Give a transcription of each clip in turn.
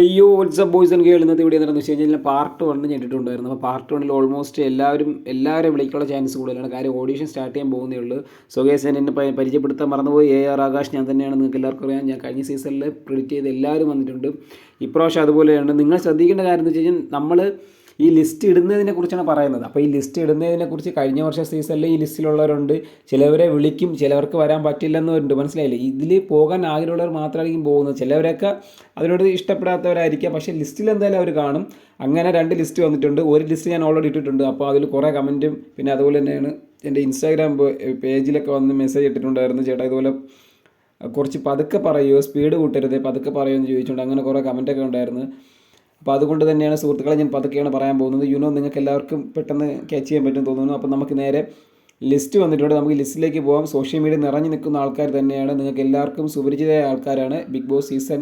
അയ്യോ WhatsApp boys and ഇന്നത്തെ ഇവിടെ എന്താണെന്ന് വെച്ച് കഴിഞ്ഞാൽ പാർട്ട് വൺ ഞെട്ടിട്ടുണ്ടായിരുന്നു. അപ്പോൾ പാർട്ട് വണ്ണിൽ ഓൾമോസ്റ്റ് എല്ലാവരും എല്ലാവരും വിളിക്കാനുള്ള ചാൻസ് കൂടുതലാണ്. കാര്യം ഓഡീഷൻ സ്റ്റാർട്ട് ചെയ്യാൻ പോകുന്നേ ഉള്ളൂ. സുകേശൻ എന്നെ പരിചയപ്പെടുത്താൻ മറന്നുപോയി. എ ആർ ആകാശ് ഞാൻ തന്നെയാണ്. നിങ്ങൾക്ക് എല്ലാവർക്കും അറിയാം. ഞാൻ കഴിഞ്ഞ സീസണിൽ പ്രിഡിക്റ്റ് ചെയ്ത് എല്ലാവരും വന്നിട്ടുണ്ട്. ഇപ്രാവശ്യം അതുപോലെയാണ്. നിങ്ങൾ ശ്രദ്ധിക്കേണ്ട കാര്യം എന്ന് വെച്ച് കഴിഞ്ഞാൽ നമ്മൾ ഈ ലിസ്റ്റ് ഇടുന്നതിനെ കുറിച്ചാണ് പറയുന്നത്. അപ്പോൾ ഈ ലിസ്റ്റ് ഇടുന്നതിനെ കുറിച്ച് കഴിഞ്ഞ വർഷം സീസണിൽ ഈ ലിസ്റ്റിലുള്ളവരുണ്ട്. ചിലവരെ വിളിക്കും ചിലവർക്ക് വരാൻ പറ്റില്ലെന്നുണ്ട്. മനസ്സിലായില്ലേ? ഇതിൽ പോകാൻ ആഗ്രഹമുള്ളവർ മാത്രമായിരിക്കും പോകുന്നത്. ചിലവരൊക്കെ അതിനോട് ഇഷ്ടപ്പെടാത്തവരായിരിക്കാം. പക്ഷേ ലിസ്റ്റിൽ എന്തായാലും അവർ കാണും. അങ്ങനെ രണ്ട് ലിസ്റ്റ് വന്നിട്ടുണ്ട്. ഒരു ലിസ്റ്റ് ഞാൻ ഓൾറെഡി ഇട്ടിട്ടുണ്ട്. അപ്പോൾ അതിൽ കുറേ കമന്റും പിന്നെ അതുപോലെ തന്നെയാണ് എന്റെ ഇൻസ്റ്റാഗ്രാം പേജിലൊക്കെ വന്ന് മെസ്സേജ് ഇട്ടിട്ടുണ്ടായിരുന്നു. ചേട്ടാ ഇതുപോലെ കുറച്ച് പതുക്കെ പറയുമോ സ്പീഡ് കൂട്ടരുത് പതുക്കെ പറയുമോ എന്ന് ചോദിച്ചുകൊണ്ട് അങ്ങനെ കുറേ കമന്റൊക്കെ ഉണ്ടായിരുന്നു. അപ്പോൾ അതുകൊണ്ട് തന്നെയാണ് സുഹൃത്തുക്കളെ ഞാൻ പതുക്കെയാണ് പറയാൻ പോകുന്നത്. യുനോ നിങ്ങൾക്ക് എല്ലാവർക്കും പെട്ടെന്ന് ക്യാച്ച് ചെയ്യാൻ പറ്റും തോന്നുന്നു. അപ്പോൾ നമുക്ക് നേരെ ലിസ്റ്റ് വന്നിട്ടുണ്ട്. നമുക്ക് ലിസ്റ്റിലേക്ക് പോകാം സോഷ്യൽ മീഡിയ നിറഞ്ഞു നിൽക്കുന്ന ആൾക്കാർ തന്നെയാണ്. നിങ്ങൾക്ക് എല്ലാവർക്കും സുപരിചിതമായ ആൾക്കാരാണ്. ബിഗ് ബോസ് സീസൺ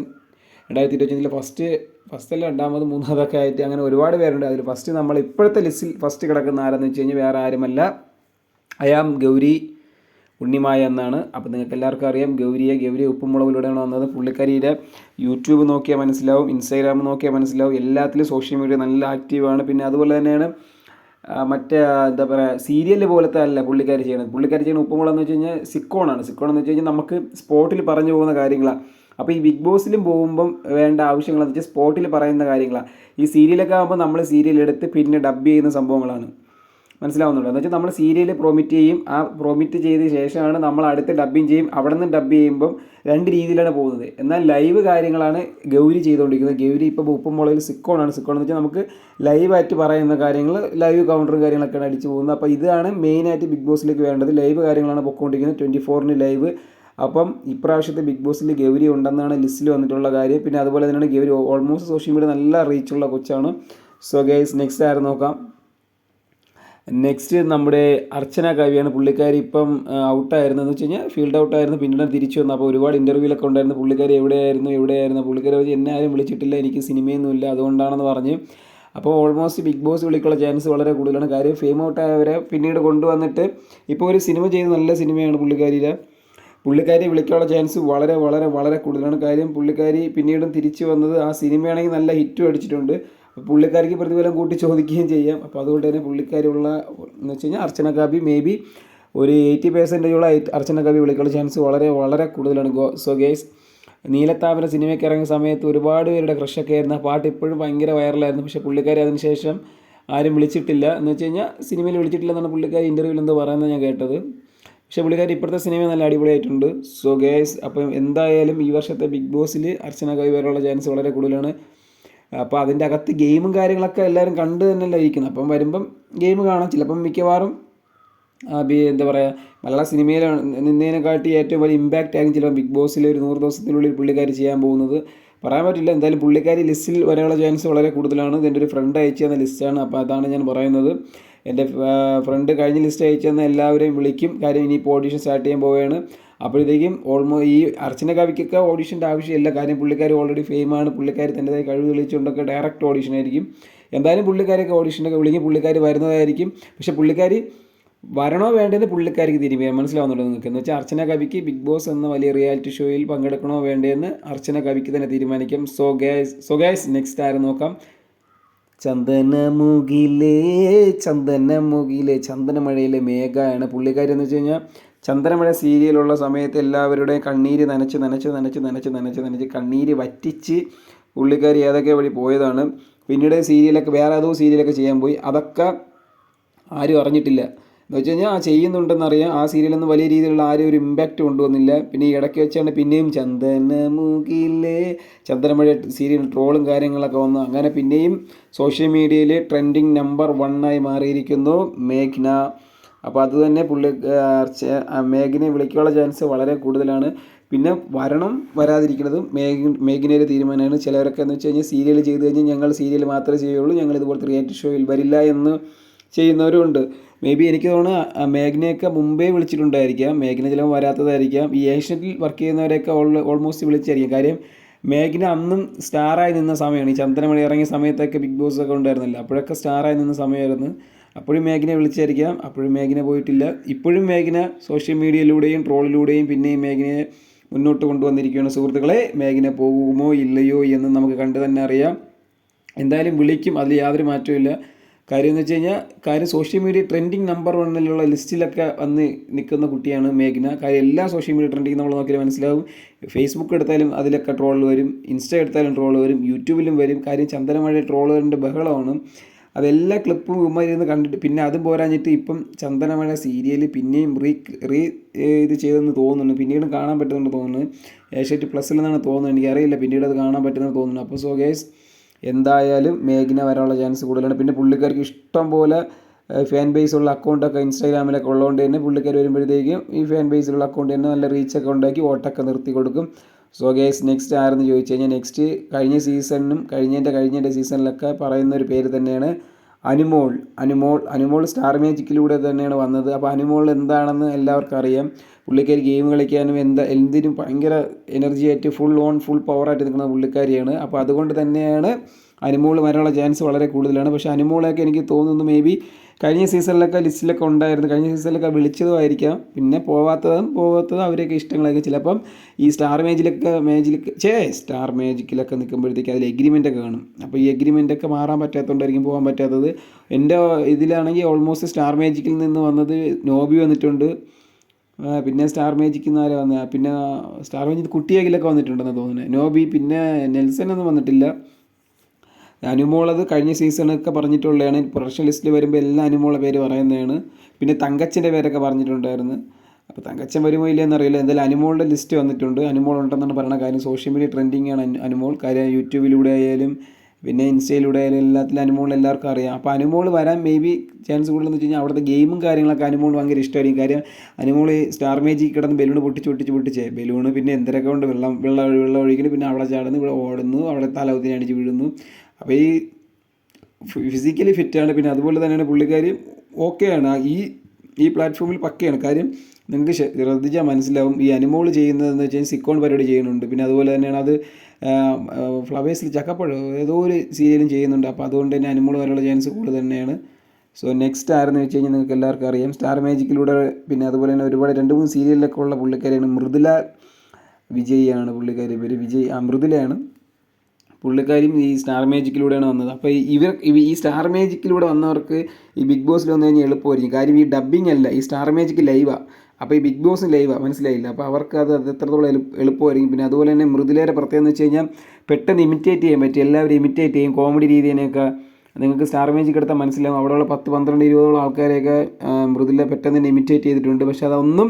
രണ്ടായിരത്തി ഇരുപത്തഞ്ചിലെ ഫസ്റ്റ് ഫസ്റ്റ് അല്ല രണ്ടാമത് മൂന്നാമതൊക്കെ ആയിട്ട് അങ്ങനെ ഒരുപാട് പേരുണ്ട്. അതിൽ ഫസ്റ്റ് നമ്മൾ ഇപ്പോഴത്തെ ലിസ്റ്റിൽ ഫസ്റ്റ് കിടക്കുന്ന ആരെന്ന് വെച്ച് കഴിഞ്ഞാൽ വേറെ ആരുമല്ല. അയാം ഗൗരി ഉണ്ണിമായ എന്നാണ്. അപ്പോൾ നിങ്ങൾക്ക് എല്ലാവർക്കും അറിയാം ഗൗരിയെ ഗൗരി ഉപ്പുമുളകിലൂടെയാണ് വന്നത്. പുള്ളിക്കാരിയുടെ യൂട്യൂബ് നോക്കിയാൽ മനസ്സിലാവും ഇൻസ്റ്റാഗ്രാം നോക്കിയാൽ മനസ്സിലാവും എല്ലാത്തിലും സോഷ്യൽ മീഡിയ നല്ല ആക്റ്റീവാണ് പിന്നെ അതുപോലെ തന്നെയാണ് മറ്റേ എന്താ പറയുക സീരിയൽ പോലത്തെ അല്ല പുള്ളിക്കാരി ചെയ്യണത് പുള്ളിക്കാരി ചെയ്യുന്ന ഉപ്പുമുളക് എന്ന് വെച്ച് കഴിഞ്ഞാൽ സിക്കോണാണ് സിക്കോൺ എന്ന് വെച്ച് കഴിഞ്ഞാൽ നമുക്ക് സ്പോട്ടിൽ പറഞ്ഞു പോകുന്ന കാര്യങ്ങളാണ്. അപ്പോൾ ഈ ബിഗ് ബോസിലും പോകുമ്പം വേണ്ട ആവശ്യങ്ങളെന്ന് വെച്ചാൽ സ്പോട്ടിൽ പറയുന്ന കാര്യങ്ങളാണ്. ഈ സീരിയലൊക്കെ ആകുമ്പോൾ നമ്മൾ സീരിയൽ എടുത്ത് പിന്നെ ഡബ് ചെയ്യുന്ന സംഭവങ്ങളാണ്. മനസ്സിലാവുന്നുണ്ടോ. എന്ന് വെച്ചാൽ നമ്മൾ സീരിയൽ പ്രോമിറ്റ് ചെയ്യും. ആ പ്രോമിറ്റ് ചെയ്ത ശേഷമാണ് നമ്മൾ അടുത്ത് ഡബ്ബിങ് ചെയ്യും. അവിടെ നിന്ന് ഡബ് ചെയ്യുമ്പം രണ്ട് രീതിയിലാണ് പോകുന്നത്. എന്നാൽ ലൈവ് കാര്യങ്ങളാണ് ഗൗരി ചെയ്തുകൊണ്ടിരിക്കുന്നത് ഗൗരി ഇപ്പോൾ ഉപ്പും മുളകിൽ സിക്കോണാണ്. സിക്കോൺ എന്ന് വെച്ചാൽ നമുക്ക് ലൈവായിട്ട് പറയുന്ന കാര്യങ്ങൾ ലൈവ് കൗണ്ടറും കാര്യങ്ങളൊക്കെയാണ് അടിച്ചു പോകുന്നത്. അപ്പോൾ ഇതാണ് മെയിനായിട്ട് ബിഗ് ബോസിലേക്ക് വേണ്ടത് ലൈവ് കാര്യങ്ങളാണ് പൊക്കോണ്ടിരിക്കുന്നത്. ട്വന്റി ഫോറിന് ലൈവ് അപ്പം ഇപ്രാവശ്യത്തെ ബിഗ് ബോസിൽ ഗൗരി ഉണ്ടെന്നാണ് ലിസ്റ്റിൽ വന്നിട്ടുള്ള കാര്യം. പിന്നെ അതുപോലെ തന്നെയാണ് ഗൗരി ഓൾമോസ്റ്റ് സോഷ്യൽ മീഡിയ നല്ല റീച്ചുള്ള കൊച്ചാണ്. സോ ഗൈസ് നെക്സ്റ്റ് ആരും നോക്കാം? നെക്സ്റ്റ് നമ്മുടെ അർച്ചന കവിയാണ് പുള്ളിക്കാരി ഇപ്പം ഔട്ടായിരുന്നു. എന്ന് വെച്ച് കഴിഞ്ഞാൽ ഫീൽഡ് ഔട്ടായിരുന്നു പിന്നീട് തിരിച്ചു വന്നു. അപ്പോൾ ഒരുപാട് ഇന്റർവ്യൂലൊക്കെ ഉണ്ടായിരുന്നു. പുള്ളിക്കാരി എവിടെയായിരുന്നു എവിടെയായിരുന്നു? പുള്ളിക്കാരി വെച്ച് എന്നെ ആരും വിളിച്ചിട്ടില്ല. എനിക്ക് സിനിമയൊന്നുമില്ല. അതുകൊണ്ടാണെന്ന് പറഞ്ഞ്. അപ്പോൾ ഓൾമോസ്റ്റ് ബിഗ് ബോസ് വിളിക്കുള്ള ചാൻസ് വളരെ കൂടുതലാണ്. കാര്യം ഫെയിം ഔട്ടായവരെ പിന്നീട് കൊണ്ടുവന്നിട്ട് ഇപ്പോൾ ഒരു സിനിമ ചെയ്ത് നല്ല സിനിമയാണ് പുള്ളിക്കാരിയിലെ പുള്ളിക്കാരി വിളിക്കാനുള്ള ചാൻസ് വളരെ വളരെ വളരെ കൂടുതലാണ്. കാര്യം പുള്ളിക്കാരി പിന്നീടും തിരിച്ചു വന്നത് ആ സിനിമയാണെങ്കിൽ നല്ല ഹിറ്റും അടിച്ചിട്ടുണ്ട്. പുള്ളിക്കാരിക്ക് പ്രതിഫലം കൂട്ടി ചോദിക്കുകയും ചെയ്യാം. അപ്പോൾ അതുകൊണ്ട് തന്നെ പുള്ളിക്കാരിയുള്ള എന്ന് വെച്ച് കഴിഞ്ഞാൽ അർച്ചന കാപ്പി മേ ബി ഒരു എയ്റ്റി പെർസെന്റേജുള്ള അർച്ചന കാപ്പി വിളിക്കാനുള്ള ചാൻസ് വളരെ വളരെ കൂടുതലാണ്. ഗോ സോ ഗേസ് നീലത്താമര സിനിമയ്ക്ക് ഇറങ്ങിയ സമയത്ത് ഒരുപാട് പേരുടെ ക്രഷൊക്കെ ആയിരുന്നു പാട്ട് ഇപ്പോഴും ഭയങ്കര വൈറലായിരുന്നു പക്ഷേ പുള്ളിക്കാരി അതിനുശേഷം ആരും വിളിച്ചിട്ടില്ല. എന്ന് വെച്ച് കഴിഞ്ഞാൽ സിനിമയിൽ വിളിച്ചിട്ടില്ല എന്നാണ് പുള്ളിക്കാരി ഇന്റർവ്യൂവിൽ എന്തോ പറയുന്നത് ഞാൻ കേട്ടത്. പക്ഷേ പുള്ളിക്കാരി ഇപ്പോഴത്തെ സിനിമ നല്ല അടിപൊളിയായിട്ടുണ്ട്. സോ ഗേസ് അപ്പം എന്തായാലും ഈ വർഷത്തെ ബിഗ് ബോസിൽ അർച്ചന കവി വരാനുള്ള ചാൻസ് വളരെ കൂടുതലാണ്. അപ്പോൾ അതിന്റെ അകത്ത് ഗെയിമും കാര്യങ്ങളൊക്കെ എല്ലാവരും കണ്ട് തന്നെയല്ലേ ഇരിക്കുന്നത്. അപ്പം വരുമ്പം ഗെയിം കാണാം ചിലപ്പം മിക്കവാറും എന്താ പറയുക മലയാള സിനിമയിൽ നിന്നതിനെക്കാട്ടി ഏറ്റവും വലിയ ഇമ്പാക്റ്റ് ആയിരിക്കും ചിലപ്പോൾ ബിഗ് ബോസിൽ ഒരു നൂറ് ദിവസത്തിനുള്ളിൽ പുള്ളിക്കാരി ചെയ്യാൻ പോകുന്നത്. പറയാൻ പറ്റില്ല എന്തായാലും പുള്ളിക്കാരി ലിസ്റ്റിൽ വരാനുള്ള ചാൻസ് വളരെ കൂടുതലാണ്. എന്റെ ഒരു ഫ്രണ്ട് അയച്ചു തന്ന ലിസ്റ്റാണ് അപ്പോൾ അതാണ് ഞാൻ പറയുന്നത്. എന്റെ ഫ്രണ്ട് കഴിഞ്ഞ ലിസ്റ്റ് അയച്ചു തന്ന എല്ലാവരെയും വിളിക്കും. കാര്യം ഇനിയിപ്പോൾ ഓഡീഷൻ സ്റ്റാർട്ട് ചെയ്യാൻ പോവുകയാണ്. അപ്പോഴത്തേക്കും ഓൾമോ ഈ അർച്ചന കവിക്കൊക്കെ ഓഡീഷന്റെ ആവശ്യമില്ല കാര്യം പുള്ളിക്കാർ ഓൾറെഡി ഫെയിമാണ് പുള്ളിക്കാർ തന്റെതായ കഴിവ് തെളിയിച്ചുകൊണ്ടൊക്കെ ഡയറക്റ്റ് ഓഡീഷൻ ആയിരിക്കും. എന്തായാലും പുള്ളിക്കാരൊക്കെ ഓഡീഷനൊക്കെ വിളിക്കും പുള്ളിക്കാർ വരുന്നതായിരിക്കും. പക്ഷേ പുള്ളിക്കാർ വരണോ വേണ്ടതെന്ന് പുള്ളിക്കാർക്ക് തീരുമാനം മനസ്സിലാവുന്നുണ്ടോ നിങ്ങൾക്ക്? എന്ന് വെച്ചാൽ അർച്ചന കവിക്ക് ബിഗ് ബോസ് എന്ന വലിയ റിയാലിറ്റി ഷോയിൽ പങ്കെടുക്കണോ വേണ്ടതെന്ന് അർച്ചന കവിക്ക് തന്നെ തീരുമാനിക്കും. So guys so guys next ആരും നോക്കാം? ചന്ദനമുകിലേ ചന്ദനമുകിലേ ചന്ദനമഴയിലെ മേഘയാണ് പുള്ളിക്കാരി എന്ന് വെച്ച് കഴിഞ്ഞാൽ ചന്ദനമഴ സീരിയലുള്ള സമയത്ത് എല്ലാവരുടെയും കണ്ണീര് നനച്ച് നനച്ച് നനച്ച് നനച്ച് നനച്ച് നനച്ച് കണ്ണീര് വറ്റിച്ച് പുള്ളിക്കാരി ഏതൊക്കെ വഴി പോയതാണ്. പിന്നീട് സീരിയലൊക്കെ വേറെ ഏതോ സീരിയലൊക്കെ ചെയ്യാൻ പോയി. അതൊക്കെ ആരും അറിഞ്ഞിട്ടില്ല. എന്ന് വെച്ച് കഴിഞ്ഞാൽ ആ ചെയ്യുന്നുണ്ടെന്നറിയാം. ആ സീരിയലൊന്നും വലിയ രീതിയിലുള്ള ആരും ഒരു ഇമ്പാക്റ്റ് കൊണ്ടുവന്നില്ല. പിന്നെ ഈ ഇടയ്ക്ക് വെച്ചാണ് പിന്നെയും ചന്ദനമുകിലേ ചന്ദനമഴ സീരിയൽ ട്രോളും കാര്യങ്ങളൊക്കെ വന്നു. അങ്ങനെ പിന്നെയും സോഷ്യൽ മീഡിയയിൽ ട്രെൻഡിങ് നമ്പർ വണ്ണായി മാറിയിരിക്കുന്നു മേഘ്ന. അപ്പോൾ അത് തന്നെ പുള്ളി മേഘിനെ വിളിക്കാനുള്ള ചാൻസ് വളരെ കൂടുതലാണ്. പിന്നെ വരണം വരാതിരിക്കുന്നത് മേഘ മേഘിനൊരു തീരുമാനമാണ്. ചിലവരൊക്കെ എന്ന് വെച്ച് കഴിഞ്ഞാൽ സീരിയൽ ചെയ്ത് കഴിഞ്ഞാൽ ഞങ്ങൾ സീരിയൽ മാത്രമേ ചെയ്യുള്ളൂ ഞങ്ങൾ ഇതുപോലത്തെ റിയാലിറ്റി ഷോയിൽ വരില്ല എന്ന് ചെയ്യുന്നവരുമുണ്ട് മേ ബി എനിക്ക് തോന്നുന്നു മേഘ്നയൊക്കെ മുമ്പേ വിളിച്ചിട്ടുണ്ടായിരിക്കാം. മേഘ്ന ചിലപ്പോൾ വരാത്തതായിരിക്കാം. ഈ ഏഷ്യനിൽ വർക്ക് ചെയ്യുന്നവരെയൊക്കെ ഓൾ ഓൾമോസ്റ്റ് വിളിച്ചായിരിക്കും കാര്യം മേഘ്ന അന്നും സ്റ്റാറായി നിന്ന സമയമാണ്. ഈ ചന്ദ്രമണി ഇറങ്ങിയ സമയത്തൊക്കെ ബിഗ് ബോസ് ഒക്കെ ഉണ്ടായിരുന്നില്ല. അപ്പോഴൊക്കെ സ്റ്റാറായി നിന്ന സമയമായിരുന്നു. അപ്പോഴും മേഘിനെ വിളിച്ചായിരിക്കാം. അപ്പോഴും മേഘ്ന പോയിട്ടില്ല. ഇപ്പോഴും മേഘിന സോഷ്യൽ മീഡിയയിലൂടെയും ട്രോളിലൂടെയും പിന്നെയും മേഘിനെ മുന്നോട്ട് കൊണ്ടുവന്നിരിക്കുകയാണ്. സുഹൃത്തുക്കളെ മേഘന പോകുമോ ഇല്ലയോ എന്ന് നമുക്ക് കണ്ടു തന്നെ അറിയാം. എന്തായാലും വിളിക്കും അതിൽ യാതൊരു മാറ്റവും കാര്യം എന്ന് വെച്ച് കഴിഞ്ഞാൽ കാര്യം സോഷ്യൽ മീഡിയ ട്രെൻഡിങ് നമ്പർ വണ്ണിലുള്ള ലിസ്റ്റിലൊക്കെ വന്ന് നിൽക്കുന്ന കുട്ടിയാണ് മേഘ്ന. കാര്യം എല്ലാ സോഷ്യൽ മീഡിയ ട്രെൻഡിങ് നമ്മൾ നോക്കിയാൽ മനസ്സിലാവും. ഫേസ്ബുക്ക് എടുത്താലും അതിലൊക്കെ ട്രോൾ വരും ഇൻസ്റ്റ എടുത്താലും ട്രോൾ വരും യൂട്യൂബിലും വരും. കാര്യം ചന്ദനമഴ ട്രോളുകളുടെ ബഹളമാണ്. അതെല്ലാ ക്ലിപ്പും ഇവന്മാരിന്ന് കണ്ടിട്ട് പിന്നെ അതും പോരാഞ്ഞിട്ട് ഇപ്പം ചന്ദനമഴ സീരിയൽ പിന്നെയും റീ റീ ഇത് ചെയ്തെന്ന് തോന്നുന്നു. പിന്നീട് കാണാൻ പറ്റുന്നുണ്ട് തോന്നുന്നു. ഏഷ്യാറ്റ് പ്ലസ്സിൽ നിന്നാണ് തോന്നുന്നത്. എനിക്കറിയില്ല. പിന്നീട് അത് കാണാൻ പറ്റുന്നത് തോന്നുന്നു. അപ്പോൾ സോ ഗേസ് എന്തായാലും മേഘിന വരാനുള്ള ചാൻസ് കൂടുതലാണ്. പിന്നെ പുള്ളിക്കാർക്ക് ഇഷ്ടം പോലെ ഫാൻ ബേസ് ഉള്ള അക്കൗണ്ടൊക്കെ ഇൻസ്റ്റാഗ്രാമിലൊക്കെ ഉള്ളതുകൊണ്ട് തന്നെ പുള്ളിക്കാർ വരുമ്പോഴത്തേക്കും ഈ ഫാൻ ബേസിലുള്ള അക്കൗണ്ട് തന്നെ നല്ല റീച്ചൊക്കെ ഉണ്ടാക്കി വോട്ടൊക്കെ നിർത്തി കൊടുക്കും. സോ ഗേസ് നെക്സ്റ്റ് ആരെന്ന് ചോദിച്ചു കഴിഞ്ഞാൽ നെക്സ്റ്റ് കഴിഞ്ഞ സീസണിനും കഴിഞ്ഞതിന്റെ കഴിഞ്ഞതിന്റെ സീസണിലൊക്കെ പറയുന്ന ഒരു പേര് തന്നെയാണ് അനുമോൾ. അനുമോൾ അനുമോൾ സ്റ്റാർ മേജിക്കിലൂടെ തന്നെയാണ് വന്നത്. അപ്പോൾ അനുമോൾ എന്താണെന്ന് എല്ലാവർക്കും അറിയാം. പുള്ളിക്കാരി ഗെയിം കളിക്കാനും എന്താ എന്തിനും ഭയങ്കര എനർജി ആയിട്ട് ഫുൾ ഓൺ ഫുൾ പവർ ആയിട്ട് നിൽക്കുന്ന പുള്ളിക്കാരിയാണ്. അപ്പോൾ അതുകൊണ്ട് തന്നെയാണ് അനുമോൾ വരാനുള്ള ചാൻസ് വളരെ കൂടുതലാണ്. പക്ഷേ അനുമോളൊക്കെ എനിക്ക് തോന്നുന്നു മേ ബി കഴിഞ്ഞ സീസണിലൊക്കെ ലിസ്റ്റിലൊക്കെ ഉണ്ടായിരുന്നു. കഴിഞ്ഞ സീസണിലൊക്കെ വിളിച്ചതുമായിരിക്കാം പിന്നെ പോവാത്തതും പോവാത്തതും അവരൊക്കെ ഇഷ്ടങ്ങളൊക്കെ ചിലപ്പം ഈ സ്റ്റാർ മേജിലൊക്കെ മേജിലൊക്കെ ചേ സ്റ്റാർ മേജിക്കിലൊക്കെ നിൽക്കുമ്പോഴത്തേക്ക് അതിൽ എഗ്രിമെന്റ് ഒക്കെ കാണും. അപ്പോൾ ഈ എഗ്രിമെന്റ് ഒക്കെ മാറാൻ പറ്റാത്തതുകൊണ്ടായിരിക്കും പോകാൻ പറ്റാത്തത്. എന്റെ ഇതിലാണെങ്കിൽ ഓൾമോസ്റ്റ് സ്റ്റാർ മേജിക്കിൽ നിന്ന് വന്നത് നോബി വന്നിട്ടുണ്ട്. പിന്നെ സ്റ്റാർ മേജിക്കിൽ നിന്ന് പിന്നെ സ്റ്റാർ മേജിക് കുട്ടിയാകിലൊക്കെ വന്നിട്ടുണ്ടെന്ന് തോന്നുന്നത് നോബി പിന്നെ നെൽസൺ ഒന്നും വന്നിട്ടില്ല. അനുമോളത് കഴിഞ്ഞ സീസണൊക്കെ പറഞ്ഞിട്ടുള്ളതാണ്. പ്രൊഫഷണൽ ലിസ്റ്റിൽ വരുമ്പോൾ എല്ലാ അനുമോളെ പേര് പറയുന്നതാണ്. പിന്നെ തങ്കച്ചന്റെ പേരൊക്കെ പറഞ്ഞിട്ടുണ്ടായിരുന്നു. അപ്പോൾ തങ്കച്ചൻ വരുമോ ഇല്ലയെന്ന് അറിയില്ല എന്തായാലും അനുമോളുടെ ലിസ്റ്റ് വന്നിട്ടുണ്ട്. അനുമോൾ ഉണ്ടെന്നാണ് പറയുന്ന കാര്യം. സോഷ്യൽ മീഡിയ ട്രെൻഡിങ്ങാണ് അനുമോൾ. കാര്യം യൂട്യൂബിലൂടെ ആയാലും പിന്നെ ഇൻസ്റ്റയിലൂടെ ആയാലും എല്ലാത്തിലും അനുമോൾ എല്ലാവർക്കും അറിയാം. അപ്പോൾ അനുമോൾ വരാൻ മേ ബി ചാൻസ് കൂടുതലെന്ന് വെച്ച് കഴിഞ്ഞാൽ അവിടുത്തെ ഗെയിമും കാര്യങ്ങളൊക്കെ അനുമോൾ ഭയങ്കര ഇഷ്ടമായിരിക്കും. കാര്യം അനുമോൾ സ്റ്റാർ മേജിൽ കിടന്ന് ബലൂൺ പൊട്ടിച്ച് പൊട്ടിച്ച് പൊട്ടിച്ചേ ബലൂൺ പിന്നെ എന്തൊക്കെ കൊണ്ട് വെള്ളം വെള്ളം വെള്ളം ഒഴിക്കുന്നു പിന്നെ അവിടെ ചാടുന്നു ഇവിടെ ഓടുന്നു അവിടെ തലകുത്തിന് അടിച്ച് വീഴുന്നു. അപ്പോൾ ഈ ഫിസിക്കലി ഫിറ്റാണ് പിന്നെ അതുപോലെ തന്നെയാണ് പുള്ളിക്കാരി ഓക്കെയാണ് ഈ ഈ പ്ലാറ്റ്ഫോമിൽ പക്കയാണ്. കാര്യം നിങ്ങൾക്ക് ശ്രദ്ധിച്ചാൽ മനസ്സിലാവും ഈ അനിമോൾ ചെയ്യുന്നതെന്ന് വെച്ച് കഴിഞ്ഞാൽ സിക്കോൺ പരിപാടി ചെയ്യുന്നുണ്ട്. പിന്നെ അതുപോലെ തന്നെയാണ് അത് ഫ്ലവേഴ്സിൽ ചക്കപ്പഴം ഏതോ ഒരു സീരിയലും ചെയ്യുന്നുണ്ട്. അപ്പോൾ അതുകൊണ്ട് തന്നെ അനിമോൾ വരെയുള്ള ചാൻസ് കൂടുതൽ തന്നെയാണ്. സോ നെക്സ്റ്റ് ആരെന്ന് വെച്ച് കഴിഞ്ഞാൽ നിങ്ങൾക്ക് എല്ലാവർക്കും അറിയാം. സ്റ്റാർ മാജിക്കിലൂടെ പിന്നെ അതുപോലെ തന്നെ ഒരുപാട് രണ്ട് മൂന്ന് സീരിയലിലൊക്കെ ഉള്ള പുള്ളിക്കാരിയാണ് മൃദുല വിജയിയാണ് പുള്ളിക്കാരി. പേര് വിജയ് ആ മൃദുലയാണ്. പുള്ളിക്കാരിയും ഈ സ്റ്റാർ മാജിക്കിലൂടെയാണ് വന്നത്. അപ്പോൾ ഇവർ ഈ സ്റ്റാർ മാജിക്കിലൂടെ വന്നവർക്ക് ഈ ബിഗ് ബോസിൽ വന്നു കഴിഞ്ഞാൽ എളുപ്പമായിരിക്കും. കാര്യം ഈ ഡബ്ബിംഗ് അല്ല ഈ സ്റ്റാർ മാജിക് ലൈവാണ് അപ്പോൾ ഈ ബിഗ് ബോസ് ലൈവാണ് മനസ്സിലായില്ല? അപ്പോൾ അവർക്ക് അത് എത്രത്തോളം എളുപ്പമായിരിക്കും. പിന്നെ അതുപോലെ തന്നെ മൃദുലേരെ പ്രത്യേകം എന്ന് വെച്ച് കഴിഞ്ഞാൽ പെട്ടെന്ന് ഇമിറ്റേറ്റ് ചെയ്യാൻ പറ്റും. എല്ലാവരും ഇമിറ്റേറ്റ് ചെയ്യും. കോമഡി രീതിയിനെയൊക്കെ നിങ്ങൾക്ക് സ്റ്റാർ മേജിക് എടുത്താൽ മനസ്സിലാവും. അവിടെയുള്ള പത്ത് പന്ത്രണ്ട് ഇരുപതോളം ആൾക്കാരെയൊക്കെ മൃദുല പെട്ടെന്ന് തന്നെ ഇമിറ്റേറ്റ് ചെയ്തിട്ടുണ്ട്. പക്ഷേ അതൊന്നും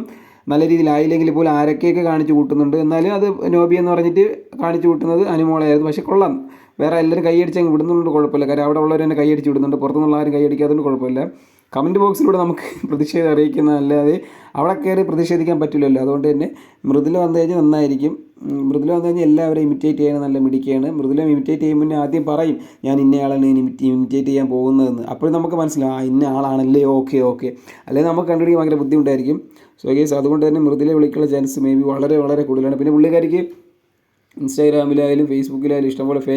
നല്ല രീതിയിലായില്ലെങ്കിൽ പോലും ആരൊക്കെയൊക്കെ കാണിച്ചു കൂട്ടുന്നുണ്ട്. എന്നാലും അത് നോബി എന്ന് പറഞ്ഞിട്ട് കാണിച്ചു കൂട്ടുന്നത് അനുമോളായിരുന്നു. പക്ഷേ കൊള്ളാം. വേറെ എല്ലാവരും കൈയടിച്ച് അങ്ങ് വിടുന്നുണ്ട് കുഴപ്പമില്ല. കാര്യം അവിടെ ഉള്ളവർ തന്നെ കൈയടിച്ച് വിടുന്നുണ്ട്. പുറത്തുനിന്നുള്ള ആരും കൈയടിക്കാത്തതുകൊണ്ട് കുഴപ്പമില്ല. കമന്റ് ബോക്സിലൂടെ നമുക്ക് പ്രതിഷേധം അറിയിക്കുന്ന അല്ലാതെ അവിടെ കയറി പ്രതിഷേധിക്കാൻ പറ്റില്ലല്ലോ. അതുകൊണ്ട് തന്നെ മൃദുല വന്നു കഴിഞ്ഞാൽ നന്നായിരിക്കും. മൃദുല വന്നു കഴിഞ്ഞാൽ എല്ലാവരും ഇമിറ്റേറ്റ് ചെയ്യാൻ നല്ല മിടിക്കുകയാണ് മൃദുല ഇമിറ്റേറ്റ് ചെയ്യുമ്പോൾ ആദ്യം പറയും ഞാൻ ഇന്നയാളാണ് ഇമിറ്റേറ്റ് ചെയ്യാൻ പോകുന്നതെന്ന്. അപ്പോഴും നമുക്ക് മനസ്സിലാവും ആ ഇന്ന ആളാണല്ലേ? Okay okay. അല്ലെങ്കിൽ നമുക്ക് കണ്ടുപിടിക്കാൻ ഭയങ്കര ബുദ്ധിമുട്ടായിരിക്കും. സോ ഗേസ് അതുകൊണ്ട് തന്നെ മൃദുലെ വിളിക്കുള്ള ചാൻസ് മേ ബി വളരെ വളരെ കൂടുതലാണ്. പിന്നെ പുള്ളിക്കാരിക്ക് ഇൻസ്റ്റാഗ്രാമിലായാലും ഫേസ്ബുക്കിലായാലും ഇഷ്ടംപോലെ ഫേ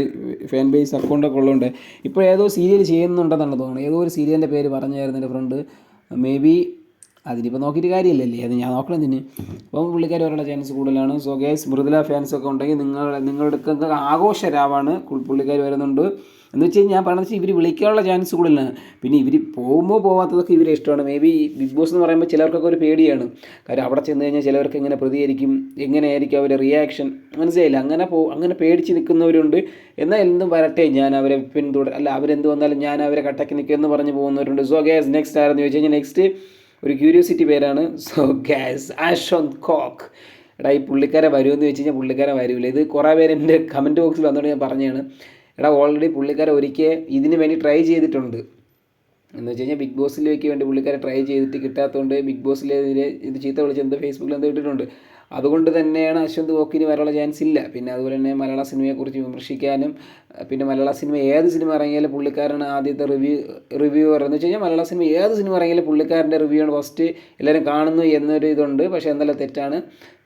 ഫാൻ ബേസ് അക്കൗണ്ടൊക്കെ ഉള്ളതുകൊണ്ട് ഇപ്പോൾ ഏതോ സീരിയൽ ചെയ്യുന്നുണ്ടെന്നാണ് തോന്നുന്നത്. ഏതോ ഒരു സീരിയലിന്റെ പേര് പറഞ്ഞായിരുന്നു എന്റെ ഫ്രണ്ട് മേ ബി അതിനിപ്പോൾ നോക്കിയിട്ട് കാര്യമില്ലല്ലേ? അത് ഞാൻ നോക്കണം തന്നെ അപ്പം പുള്ളിക്കാർ വരാനുള്ള ചാൻസ് കൂടുതലാണ്. സോ ഗേസ് മൃദുല ഫാൻസൊക്കെ ഉണ്ടെങ്കിൽ നിങ്ങൾ നിങ്ങളുടെ ആഘോഷരാവാണ്. പുള്ളിക്കാർ വരുന്നുണ്ട്. എന്ന് വെച്ച് കഴിഞ്ഞാൽ ഞാൻ പറഞ്ഞത് ഇവർ വിളിക്കാനുള്ള ചാൻസ് കൂടുതലാണ്. പിന്നെ ഇവർ പോകുമ്പോൾ പോകാത്തതൊക്കെ ഇവരെ ഇഷ്ടമാണ്. മേ ബി ബിഗ് ബോസ് എന്ന് പറയുമ്പോൾ ചിലർക്കൊക്കെ ഒരു പേടിയാണ്. കാര്യം അവിടെ ചെന്ന് കഴിഞ്ഞാൽ ചിലവർക്ക് എങ്ങനെ പ്രതികരിക്കും എങ്ങനെയായിരിക്കും അവരുടെ റിയാക്ഷൻ മനസ്സിലായില്ല. അങ്ങനെ പോ അങ്ങനെ പേടിച്ച് നിൽക്കുന്നവരുണ്ട്. എന്നാൽ എന്തും വരട്ടെ ഞാൻ അവരെ പിന്തുടർ അല്ല അവരെന്ത് വന്നാലും ഞാൻ അവരെ കട്ടക്കി നിൽക്കുമെന്ന് പറഞ്ഞ് പോകുന്നവരുണ്ട്. സോ ഗ്യാസ് നെക്സ്റ്റ് ആരെന്ന് ചോദിച്ചു കഴിഞ്ഞാൽ നെക്സ്റ്റ് ഒരു ക്യൂരിയോസിറ്റി പേരാണ്. സോ ഗ്യാസ് ആഷോൺ കോക്ക് എടാ ഈ പുള്ളിക്കാരെ വരുമെന്ന് വെച്ച് കഴിഞ്ഞാൽ പുള്ളിക്കാരെ വരില്ല ഇത് കുറേ പേര് എന്റെ കമന്റ് ബോക്സിൽ വന്നുകൊണ്ട് ഞാൻ പറഞ്ഞതാണ്. എടാ ഓൾറെഡി പുള്ളിക്കാരെ ഒരിക്കൽ ഇതിന് വേണ്ടി ട്രൈ ചെയ്തിട്ടുണ്ട്. എന്ന് വെച്ച് കഴിഞ്ഞാൽ ബിഗ് ബോസിലേക്ക് വേണ്ടി പുള്ളിക്കാരെ ട്രൈ ചെയ്തിട്ട് കിട്ടാത്തതുകൊണ്ട് ബിഗ് ബോസിലെതിരെ ഇത് ചീത്ത വിളിച്ച് എന്തോ ഫേസ്ബുക്കിൽ എന്തോ ഇട്ടിട്ടുണ്ട്. അതുകൊണ്ട് തന്നെയാണ് അശ്വന്ത് വോക്കിന് വരാനുള്ള ചാൻസ് ഇല്ല. പിന്നെ അതുപോലെ തന്നെ മലയാള സിനിമയെക്കുറിച്ച് വിമർശിക്കാനും പിന്നെ മലയാള സിനിമ ഏത് സിനിമ ഇറങ്ങിയാലും പുള്ളിക്കാരൻ ആദ്യത്തെ റിവ്യൂ റിവ്യൂവർ എന്ന് വെച്ച് കഴിഞ്ഞാൽ മലയാള സിനിമ ഏത് സിനിമ ഇറങ്ങിയാലും പുള്ളിക്കാരന്റെ റിവ്യൂ ആണ് ഫസ്റ്റ് എല്ലാവരും കാണുന്നു എന്നൊരു ഇതുണ്ട്. പക്ഷേ എന്നാലും തെറ്റാണ്.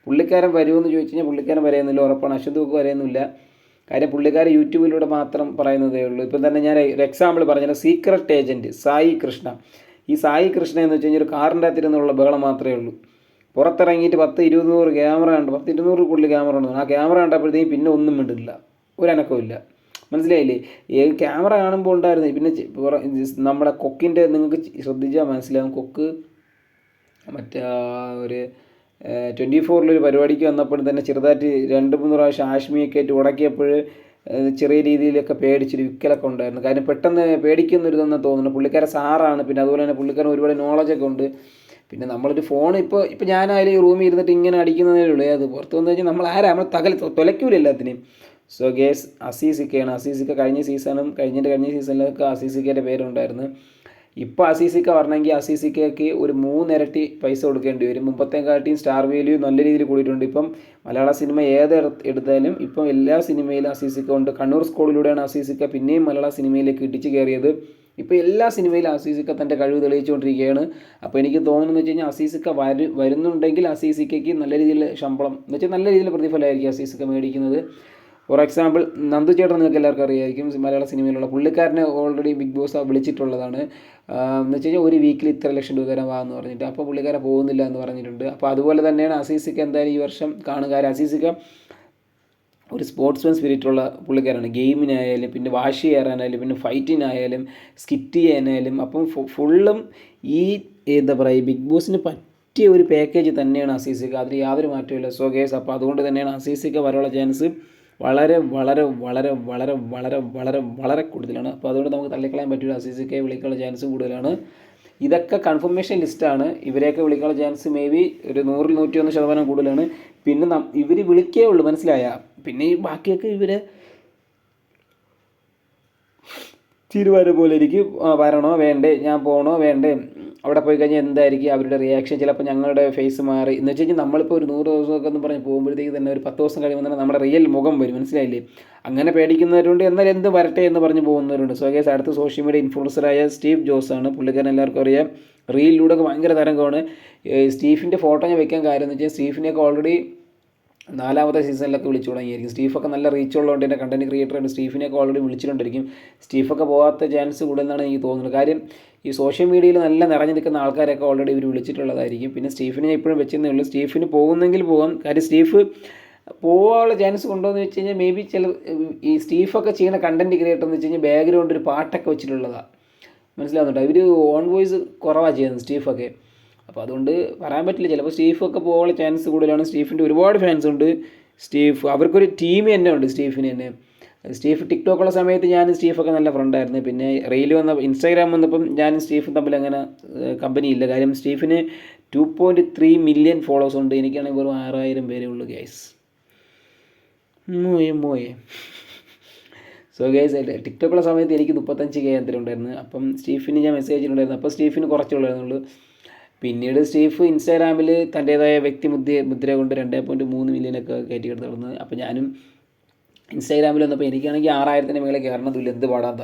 പുള്ളിക്കാരൻ വരുമെന്ന് ചോദിച്ചു കഴിഞ്ഞാൽ പുള്ളിക്കാരൻ വരയുന്നില്ല ഉറപ്പാണ്. അശ്വന്ത് വോക്ക് വരെയൊന്നുമില്ല. കാര്യം പുള്ളിക്കാർ യൂട്യൂബിലൂടെ മാത്രം പറയുന്നതേ ഉള്ളൂ. ഇപ്പം തന്നെ ഞാൻ ഒരു എക്സാമ്പിൾ പറഞ്ഞാൽ സീക്രട്ട് ഏജന്റ് സായി കൃഷ്ണ. ഈ സായി കൃഷ്ണ എന്ന് വെച്ച് കഴിഞ്ഞാൽ ഒരു കാറിന്റെ അകത്തിരുന്നുള്ള ബഹളം മാത്രമേ ഉള്ളൂ. പുറത്തിറങ്ങിയിട്ട് പത്ത് ഇരുന്നൂറ് ക്യാമറ ഉണ്ട് പത്ത് ഇരുന്നൂറ് കൂടുതൽ ക്യാമറ ഉണ്ട് ആ ക്യാമറ കണ്ടപ്പോഴത്തേക്കും പിന്നെ ഒന്നും മിണ്ടില്ല. ഒരനക്കമില്ല മനസ്സിലായില്ലേ? ഈ ക്യാമറ കാണുമ്പോൾ ഉണ്ടായിരുന്നു? പിന്നെ നമ്മുടെ കൊക്കിന്റെ നിങ്ങൾക്ക് ശ്രദ്ധിച്ചാൽ മനസ്സിലാവും. കൊക്ക് മറ്റേ ഒരു ട്വന്റി ഫോറിലൊരു പരിപാടിക്ക് വന്നപ്പോൾ തന്നെ ചെറുതായിട്ട് രണ്ട് മൂന്ന് പ്രാവശ്യം ആഷ്മിയൊക്കെ ആയിട്ട് ഉടക്കിയപ്പോൾ ചെറിയ രീതിയിലൊക്കെ പേടിച്ചൊരു വിക്കലൊക്കെ ഉണ്ടായിരുന്നു. കാര്യം പെട്ടെന്ന് പേടിക്കുന്നൊരു തന്നെ തോന്നുന്നു. പുള്ളിക്കാരൻ സാറാണ്. പിന്നെ അതുപോലെ തന്നെ പുള്ളിക്കാരൻ ഒരുപാട് നോളജൊക്കെ ഉണ്ട്. പിന്നെ നമ്മളൊരു ഫോൺ ഇപ്പോൾ ഇപ്പോൾ ഞാനായാലും ഈ റൂമിൽ ഇരുന്നിട്ട് ഇങ്ങനെ അടിക്കുന്നതേ ഉള്ളൂ. അത് പുറത്ത് വന്നു കഴിഞ്ഞാൽ നമ്മൾ ആരാ? നമ്മൾ തകൽ തുലയ്ക്കൂല എല്ലാത്തിനെയും. സോ ഗേസ് അസീസിക്കയാണ് അസീസിക്ക കഴിഞ്ഞ സീസണും കഴിഞ്ഞിട്ട് കഴിഞ്ഞ സീസണിലൊക്കെ അസീസിക്കയുടെ പേരുണ്ടായിരുന്നു. ഇപ്പോൾ അസീസിക്ക പറഞ്ഞെങ്കിൽ അസീസിക്കയ്ക്ക് ഒരു മൂന്നിരട്ടി പൈസ കൊടുക്കേണ്ടി വരും. മുമ്പത്തേക്കാട്ടിയും സ്റ്റാർ വാല്യൂ നല്ല രീതിയിൽ കൂടിയിട്ടുണ്ട്. ഇപ്പം മലയാള സിനിമ ഏത് എടുത്താലും ഇപ്പം എല്ലാ സിനിമയിലും അസീസിക്ക ഉണ്ട്. കണ്ണൂർ സ്കൂളിലൂടെയാണ് അസീസിക്ക പിന്നെയും മലയാള സിനിമയിലേക്ക് ഇടിച്ചു കയറിയത്. ഇപ്പോൾ എല്ലാ സിനിമയിലും അസീസിക്ക തന്റെ കഴിവ് തെളിയിച്ചുകൊണ്ടിരിക്കുകയാണ്. അപ്പോൾ എനിക്ക് തോന്നുന്നത് വെച്ച് കഴിഞ്ഞാൽ അസീസിക്ക വരു വരുന്നുണ്ടെങ്കിൽ അസീസിക്കയ്ക്ക് നല്ല രീതിയിൽ ശമ്പളം എന്ന് വെച്ചാൽ നല്ല രീതിയിൽ പ്രതിഫലമായിരിക്കും അസീസിക്ക മേടിക്കുന്നത്. ഫോർ എക്സാമ്പിൾ നന്ദു ചേട്ടൻ നിങ്ങൾക്ക് എല്ലാവർക്കും അറിയായിരിക്കും. മലയാള സിനിമയിലുള്ള പുള്ളിക്കാരനെ ഓൾറെഡി ബിഗ് ബോസ് വിളിച്ചിട്ടുള്ളതാണ്. എന്ന് വെച്ച് കഴിഞ്ഞാൽ ഒരു വീക്കിൽ ഇത്ര ലക്ഷം രൂപ തരാൻ വാ എന്ന് പറഞ്ഞിട്ട്. അപ്പോൾ പുള്ളിക്കാരൻ പോകുന്നില്ല എന്ന് പറഞ്ഞിട്ടുണ്ട്. അപ്പോൾ അതുപോലെ തന്നെയാണ് അസീസിക്ക് എന്തായാലും ഈ വർഷം കാണുക. അസീസിക്ക ഒരു സ്പോർട്സ്മാൻ സ്പിരിറ്റുള്ള പുള്ളിക്കാരാണ് ഗെയിമിനായാലും പിന്നെ വാശി കയറാനായാലും പിന്നെ ഫൈറ്റിനായാലും സ്കിറ്റ് ചെയ്യാനായാലും അപ്പം ഫുള്ളും ഈ എന്താ പറയുക ബിഗ് ബോസിന് പറ്റിയ ഒരു പാക്കേജ് തന്നെയാണ് അസീസിക്ക. അതിൽ യാതൊരു മാറ്റമില്ല സോ ഗേസ് അപ്പോൾ അതുകൊണ്ട് തന്നെയാണ് അസീസിക്ക വരെയുള്ള ചാൻസ് വളരെ വളരെ വളരെ വളരെ വളരെ വളരെ വളരെ കൂടുതലാണ്. അപ്പോൾ അതുകൊണ്ട് നമുക്ക് തള്ളിക്കളയാൻ പറ്റില്ല അസീസിക്കെ വിളിക്കാനുള്ള ചാൻസ് കൂടുതലാണ്. ഇതൊക്കെ കൺഫർമേഷൻ ലിസ്റ്റാണ് ഇവരെയൊക്കെ വിളിക്കാനുള്ള ചാൻസ് മേ ബി ഒരു നൂറിൽ നൂറ്റി ഒന്ന് ശതമാനം കൂടുതലാണ്. പിന്നെ ഇവർ വിളിക്കേ ഉള്ളൂ മനസ്സിലായ? പിന്നെ ഈ ബാക്കിയൊക്കെ ഇവർ തീരുമാനം പോലെ ഇരിക്കും. വരണോ വേണ്ടേ ഞാൻ പോകണോ വേണ്ടേ? അവിടെ പോയി കഴിഞ്ഞാൽ എന്തായിരിക്കും അവരുടെ റിയാക്ഷൻ ചിലപ്പോൾ ഞങ്ങളുടെ ഫേസ് മാറി. എന്ന് വെച്ച് കഴിഞ്ഞാൽ നമ്മളിപ്പോൾ ഒരു നൂറ് ദിവസമൊക്കെ എന്ന് പറഞ്ഞ് പോകുമ്പോഴത്തേക്ക് തന്നെ ഒരു പത്ത് ദിവസം കഴിയുമ്പോൾ തന്നെ നമ്മുടെ റിയൽ മുഖം വരും. മനസ്സിലായില്ലേ? അങ്ങനെ പേടിക്കുന്നവരുണ്ട്. എന്നാൽ എന്ത് വരട്ടെ എന്ന് പറഞ്ഞ് പോകുന്നവരുണ്ട്. സോ ഗേസ് അടുത്ത സോഷ്യൽ മീഡിയ ഇൻഫ്ലുവൻസറായ സ്റ്റീവ് ആണ് പുള്ളിക്കാരൻ എല്ലാവർക്കും അറിയാം. റീലിലൂടെ ഒക്കെ ഭയങ്കര തരംഗമാണ്. സ്റ്റീഫിന്റെ ഫോട്ടോ ഞാൻ വെക്കാൻ കാര്യം എന്ന് വെച്ചാൽ സ്റ്റീഫിനെയൊക്കെ ഓൾറെഡി നാലാമത്തെ സീസണിലൊക്കെ വിളിച്ചു തുടങ്ങിയിരിക്കും സ്റ്റീഫൊക്കെ നല്ല റീച്ച് ഉള്ളതുകൊണ്ട് തന്നെ കണ്ടന്റ് ക്രിയേറ്റർ ഉണ്ട് സ്റ്റീഫിനെയൊക്കെ ഓൾറെഡി വിളിച്ചിട്ടുണ്ടായിരിക്കും സ്റ്റീഫൊക്കെ പോകാത്ത ചാൻസ് കൂടുതലാണ് എനിക്ക് തോന്നുന്നത് കാര്യം ഈ സോഷ്യൽ മീഡിയയിൽ നല്ല നിറഞ്ഞു നിൽക്കുന്ന ആൾക്കാരൊക്കെ ഓൾറെഡി ഇവർ വിളിച്ചിട്ടുള്ളതായിരിക്കും. പിന്നെ സ്റ്റീഫിനെ ഇപ്പോഴും വെച്ചെന്നേ ഉള്ളൂ. സ്റ്റീഫിന് പോകുന്നെങ്കിൽ പോകാം കാര്യം സ്റ്റീഫ് പോകാനുള്ള ചാൻസ് കൊണ്ടുവന്ന് വെച്ച് കഴിഞ്ഞാൽ മേ ബി ചില ഈ സ്റ്റീഫൊക്കെ ചെയ്യുന്ന കണ്ടന്റ് ക്രിയേറ്റർ എന്ന് വെച്ച് കഴിഞ്ഞാൽ ബാക്ക്ഗ്രൗണ്ട് ഒരു പാട്ടൊക്കെ വെച്ചിട്ടുള്ളതാണ് മനസ്സിലാവുന്നുണ്ടോ? ഇവർ ഓൺ വോയിസ് കുറവാണ് ചെയ്യുന്നത് സ്റ്റീഫൊക്കെ. അപ്പോൾ അതുകൊണ്ട് പറയാൻ പറ്റില്ല. ചിലപ്പോൾ സ്റ്റീഫൊക്കെ പോകാനുള്ള ചാൻസ് കൂടുതലാണ്. സ്റ്റീഫിന്റെ ഒരുപാട് ഫാൻസ് ഉണ്ട്. സ്റ്റീഫ് അവർക്കൊരു ടീം തന്നെ ഉണ്ട് സ്റ്റീഫിന് തന്നെ. സ്റ്റീഫ് ടിക്ടോക്കുള്ള സമയത്ത് ഞാൻ സ്റ്റീഫൊക്കെ നല്ല ഫ്രണ്ടായിരുന്നു പിന്നെ റെയിൽ വന്ന ഇൻസ്റ്റാഗ്രാം വന്നപ്പം ഞാൻ സ്റ്റീഫും തമ്മിൽ അങ്ങനെ കമ്പനി ഇല്ല. കാര്യം സ്റ്റീഫിന് two point three million followers ഉണ്ട്. എനിക്കാണെങ്കിൽ വെറും ആറായിരം പേരേ ഉള്ളൂ ഗൈസ് മോയെ മോയെ സോ ഗൈസ് ടിക്ടോക്കുള്ള സമയത്ത് എനിക്ക് മുപ്പത്തഞ്ച് കെ എന്തെങ്കിലും ഉണ്ടായിരുന്നു. അപ്പം സ്റ്റീഫിന് ഞാൻ മെസ്സേജ് ചെയ്തിട്ടുണ്ടായിരുന്നു അപ്പോൾ സ്റ്റീഫിന് കുറച്ചേ പിന്നീട് സ്റ്റീഫ് ഇൻസ്റ്റാഗ്രാമിൽ തന്റേതായ വ്യക്തി മുദ്ര മുദ്ര കൊണ്ട് രണ്ടേ പോയിന്റ് മൂന്ന് മില്യനൊക്കെ കയറ്റി എടുത്ത് നടന്നത് അപ്പോൾ ഞാനും ഇൻസ്റ്റാഗ്രാമിൽ വന്നപ്പോൾ എനിക്കാണെങ്കിൽ ആറായിരത്തിന് മേലെ കയറണതില്ല എന്ത് പാടാത്ത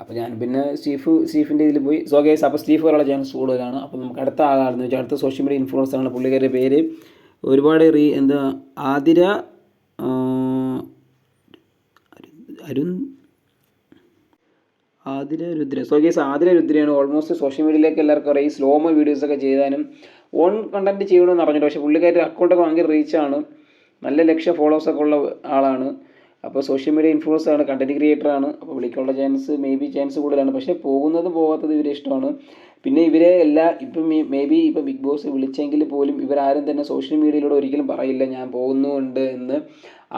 അപ്പോൾ ഞാൻ പിന്നെ സ്റ്റീഫ് സ്റ്റീഫിന്റെ ഇതിൽ പോയി. സോ ഗേസ് അപ്പോൾ സ്റ്റീഫ് വരാനുള്ള ചാൻസ് കൂടുതലാണ് അപ്പോൾ നമുക്ക് അടുത്ത ആളാണെന്ന് വെച്ചാൽ അടുത്ത സോഷ്യൽ മീഡിയ ഇൻഫ്ലുവൻസർ ആണ് പുള്ളിക്കാരുടെ പേര്. ഒരുപാട് റീ എന്താ ആതിര അരുൺ ആതിര രുദ്ര. സോ ഗേസ് ആതിര രുദ്രയാണ് ഓൾമോസ്റ്റ് സോഷ്യൽ മീഡിയയിലേക്ക് എല്ലാവർക്കും അറിയാം. ഈ സ്ലോമോ വീഡിയോസൊക്കെ ചെയ്താലും ഓൺ കണ്ടന്റ് ചെയ്യണമെന്ന് അറിഞ്ഞിട്ട് പക്ഷേ പുള്ളിക്കാരി അക്കൗണ്ടൊക്കെ ഭയങ്കര റീച്ചാണ് നല്ല ലക്ഷ്യ ഫോളോവേഴ്സൊക്കെ ഉള്ള ആളാണ്. അപ്പോൾ സോഷ്യൽ മീഡിയ ഇൻഫ്ലുവൻസ് ആണ് കണ്ടന്റ് ക്രിയേറ്റർ ആണ്. അപ്പോൾ വിളിക്കാനുള്ള ചാൻസ് മേ ബി ചാൻസ് കൂടുതലാണ്. പക്ഷേ പോകുന്നതും പോകാത്തതും ഇവരെ ഇഷ്ടമാണ്. പിന്നെ ഇവരെ എല്ലാ ഇപ്പം മേ ബി ഇപ്പം ബിഗ് ബോസ് വിളിച്ചെങ്കിൽ പോലും ഇവരാരും തന്നെ സോഷ്യൽ മീഡിയയിലൂടെ ഒരിക്കലും പറയില്ല ഞാൻ പോകുന്നുണ്ട് എന്ന്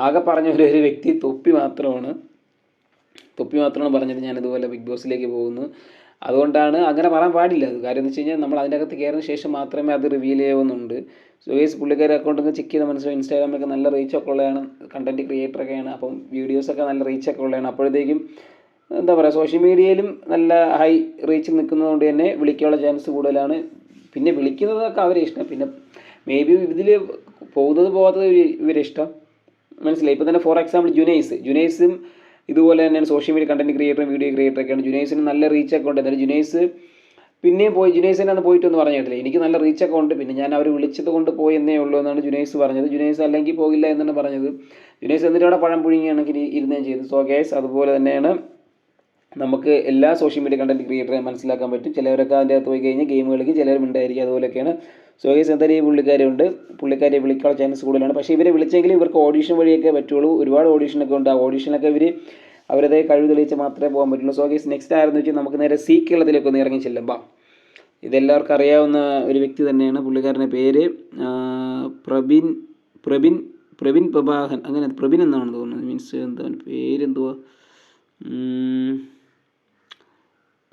ആകെ പറഞ്ഞ ഒരു വ്യക്തി തൊപ്പി മാത്രമാണ്. തൊപ്പി മാത്രമാണ് പറഞ്ഞത് ഞാൻ ഇതുപോലെ ബിഗ് ബോസിലേക്ക് പോകുന്നു. അതുകൊണ്ടാണ് അങ്ങനെ പറയാൻ പാടില്ല. അത് കാര്യം എന്ന് വെച്ച് കഴിഞ്ഞാൽ നമ്മൾ അതിന്റെ അകത്ത് കയറിയ ശേഷം മാത്രമേ അത് റിവീൽ ചെയ്യുന്നുണ്ട് സോ ഈസ് പുള്ളിക്കാരി അക്കൗണ്ട് ഒക്കെ ചെക്ക് ചെയ്ത് മനസ്സിലായി ഇൻസ്റ്റാഗ്രാമിലൊക്കെ നല്ല റീച്ച് ഒക്കെ ഉള്ളതാണ്. കണ്ടന്റ് ക്രിയേറ്ററൊക്കെയാണ് അപ്പം വീഡിയോസൊക്കെ നല്ല റീച്ചൊക്കെ ഉള്ളതാണ്. അപ്പോഴത്തേക്കും എന്താ പറയുക സോഷ്യൽ മീഡിയയിലും നല്ല ഹൈ റീച്ച് നിൽക്കുന്നതുകൊണ്ട് തന്നെ വിളിക്കാനുള്ള ചാൻസ് കൂടുതലാണ്. പിന്നെ വിളിക്കുന്നതൊക്കെ അവരെ ഇഷ്ടം. പിന്നെ മേ ബി ഇതിൽ പോകുന്നത് പോകാത്തത് ഇവരിഷ്ടം ഇവരെ ഇഷ്ടം. മനസ്സിലായി? ഇപ്പോൾ തന്നെ ഫോർ എക്സാമ്പിൾ ജുനൈസ് ജുനൈസും ഇതുപോലെ തന്നെയാണ് സോഷ്യൽ മീഡിയ കണ്ടന്റ് ക്രിയേറ്ററും വീഡിയോ ക്രിയേറ്ററൊക്കെയാണ് ജുനൈസിന് നല്ല റീച്ച് അക്കൗണ്ട് എന്നാലും ജുനൈസ് പിന്നെയും പോയി ജുനൈസിനാണ് പോയിട്ടൊന്ന് പറഞ്ഞു കേട്ടില്ല. എനിക്ക് നല്ല റീച്ച് അക്കൗണ്ട് പിന്നെ ഞാൻ അവർ വിളിച്ചത് കൊണ്ട് പോയി എന്നേ ഉള്ളൂ എന്നാണ് ജുനൈസ് പറഞ്ഞത്. ജുനൈസ് അല്ലെങ്കിൽ പോകില്ല എന്നാണ് പറഞ്ഞത്. ജുനൈസ് എന്നിട്ട് അവിടെ പഴം പുഴുങ്ങിയാണെങ്കിൽ ഇരുന്നേ ചെയ്തു. സോ ഗേസ് അതുപോലെ തന്നെയാണ് നമുക്ക് എല്ലാ സോഷ്യൽ മീഡിയ കണ്ടന്റ് ക്രിയേറ്ററെ മനസ്സിലാക്കാൻ പറ്റും. ചിലവരൊക്കെ അതിന്റെ അകത്ത് പോയി കഴിഞ്ഞാൽ ഗെയിം കളിക്കും. ചിലർ മിണ്ടായിരിക്കും അതുപോലെയൊക്കെയാണ് സോ ഗൈസ് എന്തായാലും ഈ പുള്ളിക്കാരുണ്ട് പുള്ളിക്കാരെ വിളിക്കാനുള്ള ചാൻസ് കൂടുതലാണ്. പക്ഷേ ഇവരെ വിളിച്ചെങ്കിലും ഇവർക്ക് ഓഡീഷൻ വഴിയൊക്കെ പറ്റുള്ളൂ. ഒരുപാട് ഓഡീഷനൊക്കെ ഉണ്ട്. ആ ഓഡീഷനൊക്കെ ഇവർ അവരുടെ കഴിവ് തെളിയിച്ച് മാത്രമേ പോകാൻ പറ്റുള്ളൂ. സോ ഗൈസ് നെക്സ്റ്റ് ആയിരുന്നു വെച്ചാൽ നമുക്ക് നേരെ സി കേരളത്തിലേക്ക് ഒന്ന് ഇറങ്ങി ചെല്ലുമ്പോൾ ഇതെല്ലാവർക്കും അറിയാവുന്ന ഒരു വ്യക്തി തന്നെയാണ് പുള്ളിക്കാരന്റെ പേര്. പ്രബിൻ പ്രബിൻ പ്രബിൻ പ്രഭാകൻ അങ്ങനെ പ്രബിൻ എന്നാണ് തോന്നുന്നത്. മീൻസ് എന്താ പേരെന്തുവാ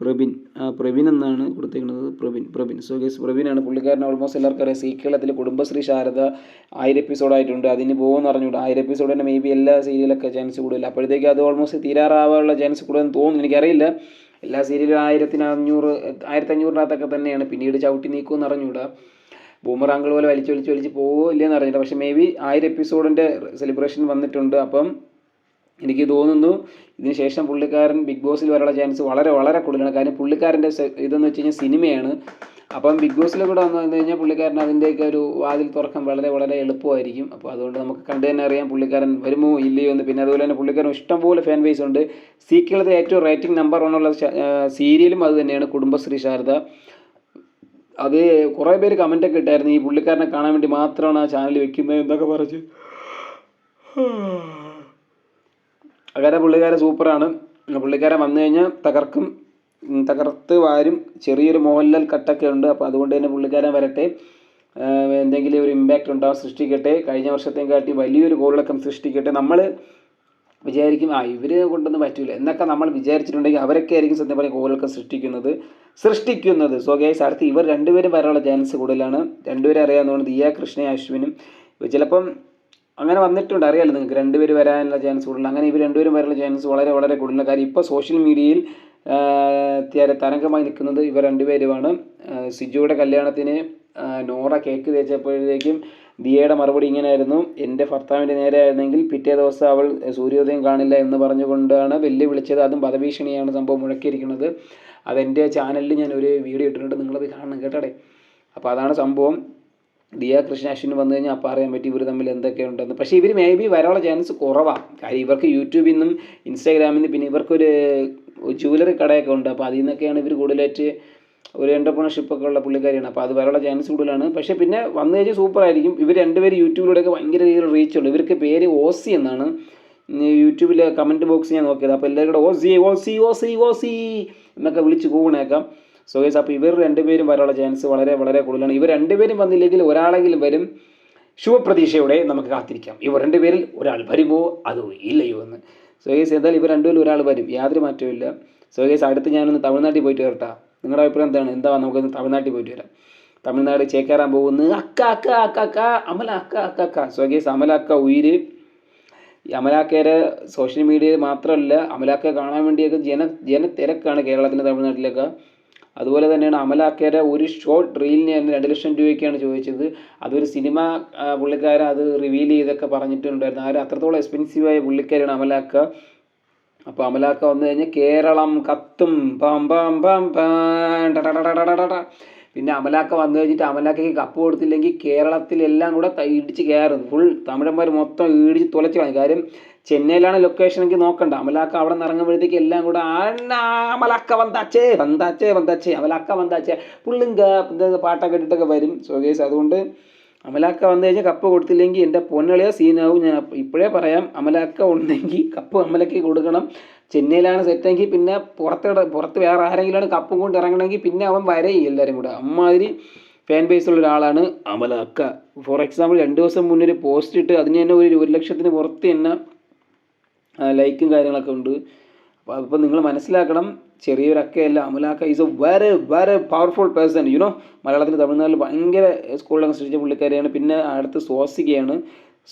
പ്രബിൻ ആ പ്രവീൺ എന്നാണ് കൊടുത്തേക്കുന്നത്. പ്രബിൻ പ്രബിൻ സോ ഗേസ് പ്രവീനാണ് പുള്ളിക്കാരൻ ഓൾമോസ്റ്റ് എല്ലാവർക്കും അറിയാം. സീ കേരളത്തിൽ കുടുംബശ്രീ ശാരദ ആയിരം എപ്പിസോഡായിട്ടുണ്ട് അതിന് പോകുമെന്ന് അറിഞ്ഞുകൂടാ. ആയിരം എപ്പിസോഡ് തന്നെ മേ ബി എല്ലാ സീരിയലൊക്കെ ചാൻസ് കൂടുതൽ. അപ്പോഴത്തേക്ക് അത് ഓൾമോസ്റ്റ് തീരാറാവാനുള്ള ചാൻസ് കൂടുതലെന്ന് തോന്നുന്നു. എനിക്കറിയില്ല. എല്ലാ സീരിയലും ആയിരത്തിന് അഞ്ഞൂറ് ആയിരത്തി അഞ്ഞൂറിനകത്തൊക്കെ തന്നെയാണ്. പിന്നീട് ചവിട്ടി നീക്കുമെന്ന് അറിഞ്ഞുകൂടാ. ബൂമറാങ്കൾ പോലെ വലിച്ചു വലിച്ച് വലിച്ച് പോകില്ലെന്ന് ഇല്ലയെന്ന് അറിഞ്ഞില്ല. പക്ഷേ മേ ബി ആയിരം എപ്പിസോഡിന്റെ സെലിബ്രേഷൻ വന്നിട്ടുണ്ട്. അപ്പം എനിക്ക് തോന്നുന്നു ഇതിന് ശേഷം പുള്ളിക്കാരൻ ബിഗ് ബോസിൽ വരാനുള്ള ചാൻസ് വളരെ വളരെ കൂടുതലാണ്. കാര്യം പുള്ളിക്കാരന്റെ ഇതെന്ന് വെച്ച് കഴിഞ്ഞാൽ സിനിമയാണ്. അപ്പം ബിഗ് ബോസിൽ കൂടെ വന്നു വന്നു കഴിഞ്ഞാൽ പുള്ളിക്കാരൻ അതിന്റെയൊക്കെ ഒരു വാതിൽ തുറക്കം വളരെ വളരെ എളുപ്പമായിരിക്കും. അപ്പോൾ അതുകൊണ്ട് നമുക്ക് കണ്ടു തന്നെ അറിയാം പുള്ളിക്കാരൻ വരുമോ ഇല്ലയോ എന്ന്. പിന്നെ അതുപോലെ തന്നെ പുള്ളിക്കാരൻ ഇഷ്ടംപോലെ ഫാൻ ബേസ് ഉണ്ട്. സീക്കിളത്തെ ഏറ്റവും റേറ്റിംഗ് നമ്പർ വണ്ണുള്ള സീരിയലും അത് തന്നെയാണ് കുടുംബശ്രീ ശാരദ. അത് കുറേ പേര് കമന്റൊക്കെ ഇട്ടായിരുന്നു. ഈ പുള്ളിക്കാരനെ കാണാൻ വേണ്ടി മാത്രമാണ് ആ ചാനൽ വെക്കുന്നത് എന്നൊക്കെ പറഞ്ഞു. അങ്ങനെ പുള്ളിക്കാരൻ സൂപ്പറാണ്. പുള്ളിക്കാരൻ വന്നു കഴിഞ്ഞാൽ തകർക്കും തകർത്ത് വാരും. ചെറിയൊരു മോഹൻലാൽ കട്ടൊക്കെ ഉണ്ട്. അപ്പോൾ അതുകൊണ്ട് തന്നെ പുള്ളിക്കാരൻ വരട്ടെ. എന്തെങ്കിലും ഒരു ഇമ്പാക്റ്റ് ഉണ്ടാവും സൃഷ്ടിക്കട്ടെ. കഴിഞ്ഞ വർഷത്തെയും കാട്ടി വലിയൊരു ഗോളിളക്കം സൃഷ്ടിക്കട്ടെ. നമ്മൾ വിചാരിക്കും ആ ഇവർ കൊണ്ടൊന്നും പറ്റൂല. എന്നൊക്കെ നമ്മൾ വിചാരിച്ചിട്ടുണ്ടെങ്കിൽ അവരൊക്കെ ആയിരിക്കും സത്യം പറഞ്ഞാൽ ഗോളൊക്കെ സൃഷ്ടിക്കുന്നത് സൃഷ്ടിക്കുന്നത്. സോ ഗൈസ് അടുത്ത് ഇവർ രണ്ടുപേരും വരാനുള്ള ചാൻസ് കൂടുതലാണ്. രണ്ടുപേരും അറിയാവുന്നതാണ് ദിയ കൃഷ്ണ അശ്വിനും. ചിലപ്പം അങ്ങനെ വന്നിട്ടുണ്ട്. അറിയാലോ നിങ്ങൾക്ക് രണ്ടുപേർ വരാനുള്ള ചാൻസ് കൂടുതലാണ് അങ്ങനെ ഇവർ രണ്ടുപേരും വരാനുള്ള ചാൻസ് വളരെ വളരെ കൂടുതലാണ് കാര്യം ഇപ്പോൾ സോഷ്യൽ മീഡിയയിൽ തരംഗമായി നിൽക്കുന്നത് ഇവർ രണ്ടുപേരുമാണ്. സിജുയുടെ കല്യാണത്തിന് നോറ കേക്ക് തേച്ചപ്പോഴത്തേക്കും ദിയയുടെ മറുപടി ഇങ്ങനെയായിരുന്നു. എന്റെ ഭർത്താവിന്റെ നേരെ ആയിരുന്നെങ്കിൽ പിറ്റേ ദിവസം അവൾ സൂര്യോദയം കാണില്ല എന്ന് പറഞ്ഞുകൊണ്ടാണ് വെല്ലു വിളിച്ചത് അതും വധഭീഷണിയാണ് സംഭവം മുഴക്കിയിരിക്കുന്നത്. അതെന്റെ ചാനലിൽ ഞാൻ ഒരു വീഡിയോ ഇട്ടിട്ടുണ്ട്. നിങ്ങളത് കാണണം കേട്ടോടെ? അപ്പോൾ അതാണ് സംഭവം. ദിയ കൃഷ്ണാഷിന് വന്നു കഴിഞ്ഞാൽ അപ്പം അറിയാൻ പറ്റി ഇവർ തമ്മിൽ എന്തൊക്കെയുണ്ടെന്ന്. പക്ഷേ ഇവർ മേ ബി വരാനുള്ള ചാൻസ് കുറവാണ് കാര്യം ഇവർക്ക് യൂട്യൂബിൽ നിന്നും ഇൻസ്റ്റാഗ്രാമിൽ നിന്ന് പിന്നെ ഇവർക്കൊരു ജ്വല്ലറി കടയൊക്കെ ഉണ്ട്. അപ്പോൾ അതിൽ നിന്നൊക്കെയാണ് ഇവർ കൂടുതലായിട്ട് ഒരു എന്റർപ്രണർഷിപ്പ് ഒക്കെ ഉള്ള പുള്ളിക്കാരിയാണ്. അപ്പോൾ അത് വരാനുള്ള ചാൻസ് കൂടുതലാണ്. പക്ഷേ പിന്നെ വന്നു കഴിഞ്ഞാൽ സൂപ്പർ ആയിരിക്കും. ഇവർ രണ്ടുപേരും യൂട്യൂബിലൂടെയൊക്കെ ഭയങ്കര രീതിയിൽ റീച്ച് ഉള്ളു. ഇവർക്ക് പേര് ഓസി എന്നാണ്. യൂട്യൂബിലെ കമന്റ് ബോക്സ് ഞാൻ നോക്കിയത്. അപ്പോൾ എല്ലാവരും കൂടെ ഓസി ഓസി ഓസി ഓസി എന്നൊക്കെ വിളിച്ച് കൂവണേക്കാം. സോ ഗൈസ് അപ്പോൾ ഇവർ രണ്ടുപേരും വരാനുള്ള ചാൻസ് വളരെ വളരെ കൂടുതലാണ്. ഇവർ രണ്ടുപേരും വന്നില്ലെങ്കിൽ ഒരാളെങ്കിലും വരും. ശുഭപ്രതീക്ഷയോടെ നമുക്ക് കാത്തിരിക്കാം. ഇവർ രണ്ടുപേരിൽ ഒരാൾ വരുമോ? അതോ ഇല്ലയോ എന്ന്. സോ ഗൈസ് എന്തായാലും ഇവർ രണ്ടുപേരും ഒരാൾ വരും. യാതൊരു മാറ്റവും സോ ഗൈസ് അടുത്ത് ഞാനൊന്ന് തമിഴ്നാട്ടിൽ പോയിട്ട് വരട്ടാ. നിങ്ങളുടെ അഭിപ്രായം എന്താണ്? എന്താ? നമുക്കൊന്ന് തമിഴ്നാട്ടിൽ പോയിട്ട് വരാം. തമിഴ്നാട് ചേക്കേറാൻ പോകുന്നു അക്ക അക്ക അക്ക അക്ക അമല അക്ക അക്ക അക്ക. സോ ഗൈസ് അമല അക്ക ഉയിര്. ഈ അമലാക്കയുടെ സോഷ്യൽ മീഡിയയിൽ മാത്രമല്ല അമലാക്ക കാണാൻ വേണ്ടിയൊക്കെ ജന ജനത്തിരക്കാണ് കേരളത്തിന്റെ തമിഴ്നാട്ടിലൊക്കെ. അതുപോലെ തന്നെയാണ് അമലാക്കയുടെ ഒരു ഷോർട്ട് റീലിന് തന്നെ രണ്ട് ലക്ഷം രൂപയ്ക്കാണ് ചോദിച്ചത്. അതൊരു സിനിമ പുള്ളിക്കാരൻ അത് റിവീൽ ചെയ്തൊക്കെ പറഞ്ഞിട്ടുണ്ടായിരുന്നു. ആരും അത്രത്തോളം എക്സ്പെൻസീവായ പുള്ളിക്കാരാണ് അമലാക്ക. അപ്പോൾ അമലാക്ക വന്നു കഴിഞ്ഞാൽ കേരളം കത്തും. പാം പാം പാം. പിന്നെ അമലാക്ക വന്നു കഴിഞ്ഞിട്ട് അമലാക്കയ്ക്ക് കപ്പ് കൊടുത്തില്ലെങ്കിൽ കേരളത്തിലെല്ലാം കൂടെ ഇടിച്ച് കയറും. ഫുൾ തമിഴന്മാർ മൊത്തം ഇടിച്ച് തുലച്ച് കളയും. കാര്യം ചെന്നൈയിലാണ് ലൊക്കേഷൻ എങ്കിൽ നോക്കണ്ട. അമലാക്ക അവിടെ നിന്ന് ഇറങ്ങുമ്പോഴത്തേക്ക് എല്ലാം കൂടെ അമലാക്ക വന്താച്ചേ വന്താച്ചേ വന്താച്ചേ അമലാക്ക വന്താച്ചേ പുള്ളിങ്ക പാട്ടൊക്കെ ഇട്ടിട്ടൊക്കെ വരും സോകേസ് അതുകൊണ്ട് അമലാക്ക വന്നു കഴിഞ്ഞാൽ കപ്പ് കൊടുത്തില്ലെങ്കിൽ എന്റെ പൊന്നളിയോ സീനാവും. ഞാൻ ഇപ്പോഴേ പറയാം അമലാക്ക ഉണ്ടെങ്കിൽ കപ്പ് അമലക്ക് കൊടുക്കണം. ചെന്നൈയിലാണ് സെറ്റെങ്കിൽ പിന്നെ പുറത്ത് പുറത്ത് വേറെ ആരെങ്കിലാണ് കപ്പും കൊണ്ട് ഇറങ്ങണമെങ്കിൽ പിന്നെ അവൻ വരയും എല്ലാവരും കൂടെ. അമ്മാതിരി ഫാൻ ബേസ് ഉള്ള ഒരാളാണ് അമലാക്ക. ഫോർ എക്സാമ്പിൾ രണ്ട് ദിവസം മുന്നേ ഒരു പോസ്റ്റ് ഇട്ട് അതിന് തന്നെ ഒരു ഒരു ലക്ഷത്തിന് പുറത്ത് തന്നെ ലൈക്കും കാര്യങ്ങളൊക്കെ ഉണ്ട്. അപ്പോൾ അതിപ്പോൾ നിങ്ങൾ മനസ്സിലാക്കണം ചെറിയൊരക്കയല്ല അമലാക്ക is a very very powerful person you know മലയാളത്തിൽ തമിഴ്നാട്ടിൽ ഭയങ്കര സ്കൂളിലൊക്കെ സൃഷ്ടിച്ച പുള്ളിക്കാരിയാണ്. പിന്നെ അടുത്ത് സ്വാസികയാണ്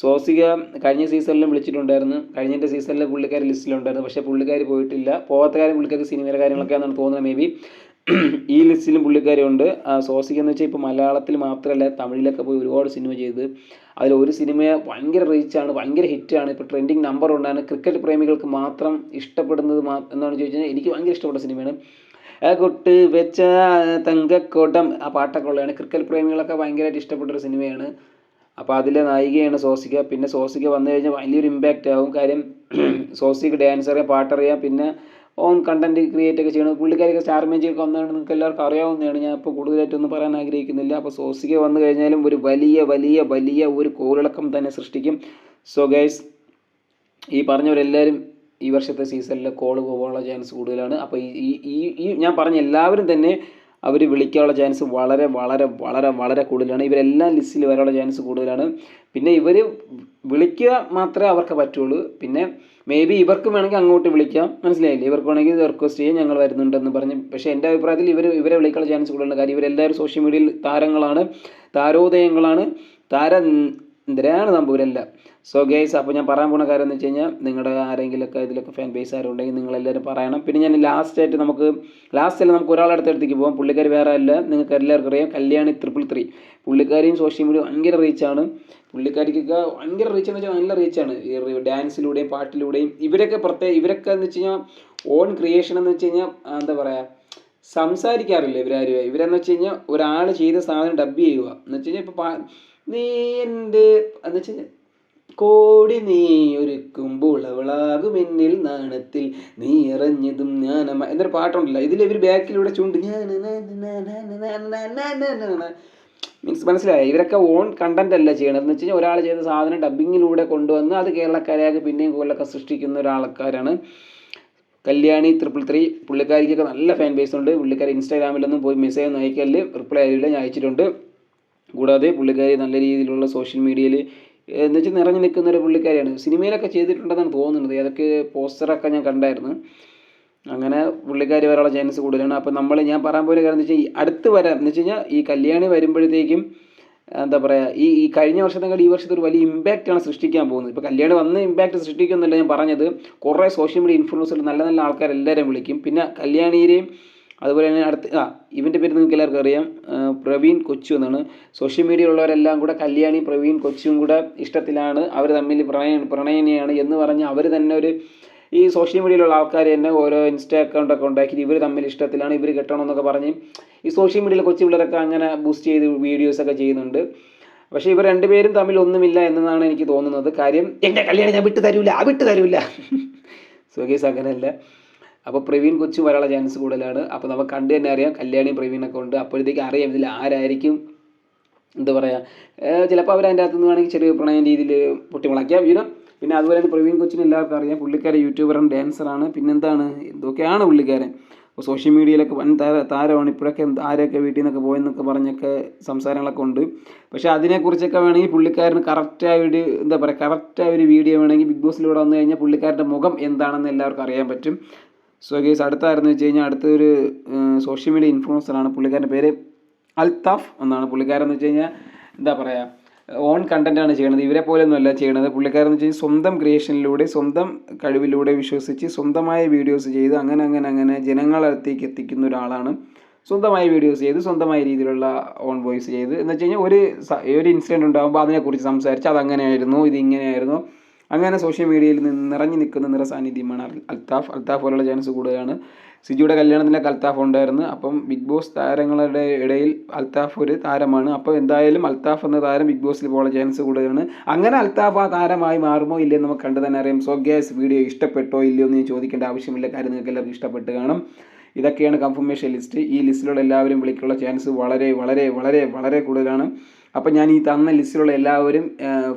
സ്വാസിക കഴിഞ്ഞ സീസണിലും വിളിച്ചിട്ടുണ്ടായിരുന്നു. കഴിഞ്ഞ സീസണിലെ പുള്ളിക്കാരി ലിസ്റ്റിലുണ്ടായിരുന്നു പക്ഷേ പുള്ളിക്കാരി പോയിട്ടില്ല. പോകാത്ത കാര്യം പുള്ളിക്കാർക്ക് സിനിമയിലെ കാര്യങ്ങളൊക്കെയാണെന്നാണ് തോന്നുന്നത് മേ ബി ഈ ലിസ്റ്റിലും പുള്ളിക്കാരുണ്ട് ആ സ്വാസിക എന്ന് വെച്ചാൽ ഇപ്പോൾ മലയാളത്തിൽ മാത്രമല്ല തമിഴിലൊക്കെ പോയി ഒരുപാട് സിനിമ ചെയ്ത്. അതിൽ ഒരു സിനിമ ഭയങ്കര റീച്ചാണ് ഭയങ്കര ഹിറ്റാണ് ഇപ്പോൾ ട്രെൻഡിങ് നമ്പർ ഉണ്ടാണ് ക്രിക്കറ്റ് പ്രേമികൾക്ക് മാത്രം ഇഷ്ടപ്പെടുന്നത് മാ എന്നാണ് ചോദിച്ചാൽ എനിക്ക് ഭയങ്കര ഇഷ്ടപ്പെട്ട സിനിമയാണ്. കൊട്ട് വെച്ച തങ്കക്കോട്ടം ആ പാട്ടൊക്കെ ഉള്ളതാണ്. ക്രിക്കറ്റ് പ്രേമികളൊക്കെ ഭയങ്കരമായിട്ട് ഇഷ്ടപ്പെട്ടൊരു സിനിമയാണ്. അപ്പോൾ അതിലെ നായികയാണ് സോസിക പിന്നെ സോസിക വന്നു കഴിഞ്ഞാൽ വലിയൊരു ഇമ്പാക്റ്റ് ആവും. കാര്യം സോസിക്ക് ഡാൻസ് അറിയാം പാട്ടറിയാം പിന്നെ ഓൺ കണ്ടന്റ് ക്രിയേറ്റ് ഒക്കെ ചെയ്യണം പുള്ളിക്കാരിക്ക് സ്റ്റാർ മേജിയൊക്കെ വന്നതാണ് നിങ്ങൾക്ക് എല്ലാവർക്കും അറിയാവുന്നതാണ്. ഞാൻ ഇപ്പോൾ കൂടുതലായിട്ടൊന്നും പറയാൻ ആഗ്രഹിക്കുന്നില്ല. അപ്പോൾ സോസിക്ക് വന്നു കഴിഞ്ഞാലും ഒരു വലിയ വലിയ വലിയ ഒരു കോളിളക്കം തന്നെ സൃഷ്ടിക്കും. സോ ഗൈസ് ഈ പറഞ്ഞവരെല്ലാവരും ഈ വർഷത്തെ സീസണിൽ കോൾ പോകാനുള്ള ചാൻസ് കൂടുതലാണ്. അപ്പോൾ ഈ- ഈ ഈ ഞാൻ പറഞ്ഞ എല്ലാവരും തന്നെ അവർ വിളിക്കാനുള്ള ചാൻസ് വളരെ വളരെ വളരെ വളരെ കൂടുതലാണ്. ഇവരെല്ലാം ലിസ്റ്റിൽ വരാനുള്ള ചാൻസ് കൂടുതലാണ്. പിന്നെ ഇവർ വിളിക്കുക മാത്രമേ അവർക്ക് പറ്റുള്ളൂ. പിന്നെ മേ ബി ഇവർക്ക് വേണമെങ്കിൽ അങ്ങോട്ട് വിളിക്കാം. മനസ്സിലായില്ലേ? ഇവർക്ക് വേണമെങ്കിൽ റിക്വസ്റ്റ് ചെയ്യാം ഞങ്ങൾ വരുന്നുണ്ടെന്ന് പറഞ്ഞ്. പക്ഷേ എന്റെ അഭിപ്രായത്തിൽ ഇവർ ഇവരെ വിളിക്കാനുള്ള ചാൻസ് കൂടുതലാണ്. കാര്യം ഇവരെല്ലാവരും സോഷ്യൽ മീഡിയയിൽ താരങ്ങളാണ് താരോദയങ്ങളാണ്. താര എന്തരാണ് നമ്പൂരെല്ലാം സോ ഗേസ് അപ്പോൾ ഞാൻ പറയാൻ പോകുന്ന കാര്യം എന്ന് വെച്ച് കഴിഞ്ഞാൽ നിങ്ങളുടെ ആരെങ്കിലുമൊക്കെ ഇതിലൊക്കെ ഫാൻ ബേസ് ആരുണ്ടെങ്കിൽ നിങ്ങളെല്ലാവരും പറയണം. പിന്നെ ഞാൻ ലാസ്റ്റ് ആയിട്ട് നമുക്ക് ലാസ്റ്റിൽ നമുക്ക് ഒരാളുടെ അടുത്തേക്ക് പോകാം പുള്ളിക്കാരി വേറെ അല്ല. നിങ്ങൾക്ക് എല്ലാവർക്കും അറിയാം കല്യാണി ത്രിപ്പിൾ ത്രീ പുള്ളിക്കാരിയും സോഷ്യൽ മീഡിയ ഭയങ്കര റീച്ചാണ് പുള്ളിക്കാരിക്കൊക്കെ ഭയങ്കര റീച്ച് എന്ന് വെച്ചാൽ നല്ല റീച്ചാണ് ഈ ഡാൻസിലൂടെയും പാട്ടിലൂടെയും. ഇവരൊക്കെ പ്രത്യേക ഇവരൊക്കെ എന്ന് വെച്ച് കഴിഞ്ഞാൽ ഓൺ ക്രിയേഷൻ എന്ന് വെച്ച് കഴിഞ്ഞാൽ എന്താ പറയുക സംസാരിക്കാറില്ല ഇവരാരും ഇവരെന്ന് വെച്ച് കഴിഞ്ഞാൽ ഒരാൾ ചെയ്ത സാധനം ഡബ് ചെയ്യുക എന്ന് വെച്ച് കഴിഞ്ഞാൽ ഇപ്പോൾ നീ എന്റെ എന്ന് വെച്ച് കോടി നീ ഒരുക്കുമ്പോൾ അവളാകും എന്നിൽ നാണത്തിൽ നീ ഇറഞ്ഞതും ഞാൻ എന്നൊരു പാട്ടുണ്ടല്ലോ ഇതിൽ ഇവർ ബാക്കിലൂടെ ചുണ്ട് മീൻസ് മനസ്സിലായി ഇവരൊക്കെ ഓൺ കണ്ടന്റ് അല്ല ചെയ്യണത് എന്ന് വെച്ച് കഴിഞ്ഞാൽ ഒരാൾ ചെയ്ത സാധനം ഡബ്ബിങ്ങിലൂടെ കൊണ്ടുവന്ന് അത് കേരളക്കാരെയൊക്കെ പിന്നെയും കൂടുതലൊക്കെ സൃഷ്ടിക്കുന്ന ഒരാൾക്കാരാണ് കല്യാണി ട്രിപ്പിൾ ത്രീ പുള്ളിക്കാരിക്കൊക്കെ നല്ല ഫാൻ ബേസ് ഉണ്ട്. പുള്ളിക്കാരി ഇൻസ്റ്റാഗ്രാമിലൊന്നും പോയി മെസ്സേജ് ഒന്നും അയക്കൽ റിപ്ലൈ ആയില്ല ഞാൻ അയച്ചിട്ടുണ്ട്. കൂടാതെ പുള്ളിക്കാരി നല്ല രീതിയിലുള്ള സോഷ്യൽ മീഡിയയിൽ എന്ന് വെച്ചാൽ നിറഞ്ഞു നിൽക്കുന്ന ഒരു പുള്ളിക്കാരിയാണ്. സിനിമയിലൊക്കെ ചെയ്തിട്ടുണ്ടെന്നാണ് തോന്നുന്നത്. ഏതൊക്കെ പോസ്റ്ററൊക്കെ ഞാൻ കണ്ടായിരുന്നു. അങ്ങനെ പുള്ളിക്കാരി വരാനുള്ള ചാൻസ് കൂടുതലാണ്. അപ്പോൾ നമ്മൾ ഞാൻ പറയാൻ പോയ കാര്യം എന്ന് വെച്ചാൽ അടുത്ത് വരാം. എന്ന് വെച്ച് കഴിഞ്ഞാൽ ഈ കല്യാണി വരുമ്പോഴത്തേക്കും എന്താ പറയുക ഈ ഈ കഴിഞ്ഞ വർഷത്തെക്കാൾ ഈ വർഷത്തെ ഒരു വലിയ ഇമ്പാക്റ്റാണ് സൃഷ്ടിക്കാൻ പോകുന്നത്. ഇപ്പോൾ കല്യാണം വന്ന് ഇമ്പാക്റ്റ് സൃഷ്ടിക്കുമെന്നല്ല ഞാൻ പറഞ്ഞത്. കുറേ സോഷ്യൽ മീഡിയ ഇൻഫ്ലുവൻസർ നല്ല നല്ല ആൾക്കാർ എല്ലാവരും വിളിക്കും. പിന്നെ കല്യാണിയെയും അതുപോലെ തന്നെ അടുത്ത് ആ ഇവന്റെ പേര് നിങ്ങൾക്ക് എല്ലാവർക്കും അറിയാം. പ്രവീൺ കൊച്ചു എന്നാണ്. സോഷ്യൽ മീഡിയ ഉള്ളവരെല്ലാം കൂടെ കല്യാണി പ്രവീൺ കൊച്ചും കൂടെ ഇഷ്ടത്തിലാണ്. അവർ തമ്മിൽ പ്രണയ പ്രണയനെയാണ് എന്ന് പറഞ്ഞ് അവർ തന്നെ ഒരു ഈ സോഷ്യൽ മീഡിയയിലുള്ള ആൾക്കാർ തന്നെ ഓരോ ഇൻസ്റ്റാ അക്കൗണ്ടൊക്കെ ഉണ്ടാക്കി ഇവർ തമ്മിൽ ഇഷ്ടത്തിലാണ് ഇവർ കെട്ടണം എന്നൊക്കെ പറഞ്ഞ് ഈ സോഷ്യൽ മീഡിയയിലെ കൊച്ചു പിള്ളേരൊക്കെ അങ്ങനെ ബൂസ്റ്റ് ചെയ്ത് വീഡിയോസൊക്കെ ചെയ്യുന്നുണ്ട്. പക്ഷേ ഇവർ രണ്ടുപേരും തമ്മിൽ ഒന്നുമില്ല എന്നതാണ് എനിക്ക് തോന്നുന്നത്. കാര്യം എന്റെ കല്യാണം ഞാൻ വിട്ടു തരൂല ആ വിട്ടു തരൂല. സുഖേസ് അങ്ങനെയല്ല. അപ്പോൾ പ്രവീൺ കൊച്ചു വരാനുള്ള ചാൻസ് കൂടുതലാണ്. അപ്പോൾ നമുക്ക് കണ്ടു തന്നെ അറിയാം കല്യാണിയും പ്രവീണൊക്കെ ഉണ്ട്. അപ്പോഴത്തേക്ക് അറിയാം ഇതിൽ ആരായിരിക്കും. എന്താ പറയുക ചിലപ്പോൾ അവർ അതിന്റെ അകത്തുനിന്ന് വേണമെങ്കിൽ ചെറിയ പ്രണയം രീതിയിൽ പൊട്ടിമുളയ്ക്കാം വീണ പിന്നെ അതുപോലെ തന്നെ പ്രവീൺ കൊച്ചിന് എല്ലാവർക്കും അറിയാം. പുള്ളിക്കാരൻ യൂട്യൂബറും ഡാൻസറാണ്. പിന്നെന്താണ്? എന്തൊക്കെയാണ് പുള്ളിക്കാരൻ? അപ്പോൾ സോഷ്യൽ മീഡിയയിലൊക്കെ വൻ താര താരമാണ്. ഇപ്പോഴൊക്കെ ആരെയൊക്കെ വീട്ടിൽ നിന്നൊക്കെ പോയെന്നൊക്കെ പറഞ്ഞൊക്കെ സംസാരങ്ങളൊക്കെ ഉണ്ട്. പക്ഷേ അതിനെക്കുറിച്ചൊക്കെ വേണമെങ്കിൽ പുള്ളിക്കാരന് കറക്റ്റായ ഒരു എന്താ പറയുക കറക്റ്റായ ഒരു വീഡിയോ വേണമെങ്കിൽ ബിഗ് ബോസിലൂടെ വന്നു കഴിഞ്ഞാൽ പുള്ളിക്കാരന്റെ മുഖം എന്താണെന്ന് എല്ലാവർക്കും അറിയാൻ പറ്റും. സോ ഗേസ് അടുത്തായിരുന്നു വെച്ച് കഴിഞ്ഞാൽ അടുത്തൊരു സോഷ്യൽ മീഡിയ ഇൻഫ്ലുവൻസറാണ് പുള്ളിക്കാരന്റെ പേര് അൽതാഫ് എന്നാണ് പുള്ളിക്കാരൻ എന്ന് വെച്ച് കഴിഞ്ഞാൽ എന്താ പറയുക ഓൺ കണ്ടന്റാണ് ചെയ്യണത്. ഇവരെ പോലെയൊന്നുമല്ല ചെയ്യണത്. പുള്ളിക്കാരൻ വെച്ച് കഴിഞ്ഞാൽ സ്വന്തം ക്രിയേഷനിലൂടെ സ്വന്തം കഴിവിലൂടെ വിശ്വസിച്ച് സ്വന്തമായ വീഡിയോസ് ചെയ്ത് അങ്ങനെ അങ്ങനെ അങ്ങനെ ജനങ്ങളടുത്തേക്ക് എത്തിക്കുന്ന ഒരാളാണ് സ്വന്തമായി വീഡിയോസ് ചെയ്ത് സ്വന്തമായ രീതിയിലുള്ള ഓൺ വോയിസ് ചെയ്ത്. എന്ന് വെച്ച് കഴിഞ്ഞാൽ ഒരു ഒരു ഇൻസിഡന്റ് ഉണ്ടാകുമ്പോൾ അതിനെക്കുറിച്ച് സംസാരിച്ച് അതങ്ങനെയായിരുന്നു ഇത് ഇങ്ങനെയായിരുന്നു അങ്ങനെ സോഷ്യൽ മീഡിയയിൽ നിന്ന് നിറഞ്ഞു നിൽക്കുന്ന നിറസാന്നിധ്യമാണ് അൽ- അൽത്താഫ്. അൽത്താഫ് പോലുള്ള ചാൻസ് കൂടുതലാണ്. സിജിയുടെ കല്യാണത്തിനൊക്കെ അൽത്താഫ് ഉണ്ടായിരുന്നു. അപ്പം ബിഗ് ബോസ് താരങ്ങളുടെ ഇടയിൽ അൽത്താഫ് ഒരു താരമാണ്. അപ്പോൾ എന്തായാലും അൽത്താഫ് എന്ന താരം ബിഗ് ബോസിൽ പോകാൻ ചാൻസ് കൂടുതലാണ്. അങ്ങനെ അൽത്താഫ് ആ താരമായി മാറുമോ ഇല്ലയോ നമുക്ക് കണ്ടു തന്നെ അറിയാം. സോ ഗ്യാസ് വീഡിയോ ഇഷ്ടപ്പെട്ടോ ഇല്ലയോ എന്ന് ചോദിക്കേണ്ട ആവശ്യമില്ല. കാര്യം നിങ്ങൾക്ക് എല്ലാവർക്കും ഇഷ്ടപ്പെട്ട് കാണും. ഇതൊക്കെയാണ് കൺഫർമേഷൻ ലിസ്റ്റ് ഈ ലിസ്റ്റിലുള്ള എല്ലാവരും വിളിക്കാനുള്ള ചാൻസ് വളരെ വളരെ വളരെ വളരെ കൂടുതലാണ്. അപ്പോൾ ഞാൻ ഈ തന്ന ലിസ്റ്റിലുള്ള എല്ലാവരും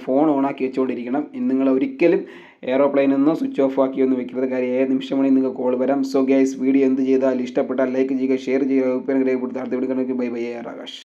ഫോൺ ഓണാക്കി വെച്ചുകൊണ്ടിരിക്കണം നിങ്ങൾ ഒരിക്കലും എയറോപ്ലെയിനിൽ ഒന്നും സ്വിച്ച് ഓഫ് ആക്കി ഒന്നും വെക്കരുത്. കാര്യം ഏത് നിമിഷം വേണമെങ്കിൽ നിങ്ങൾക്ക് കോൾ വരാം. സോ ഗൈസ് വീഡിയോ എന്ത് ചെയ്താലും ഇഷ്ടപ്പെട്ടാൽ ലൈക്ക് ചെയ്യുക ഷെയർ ചെയ്യുക അഭിപ്രായം രേഖപ്പെടുത്തി അടുത്ത video bye bye R Akash.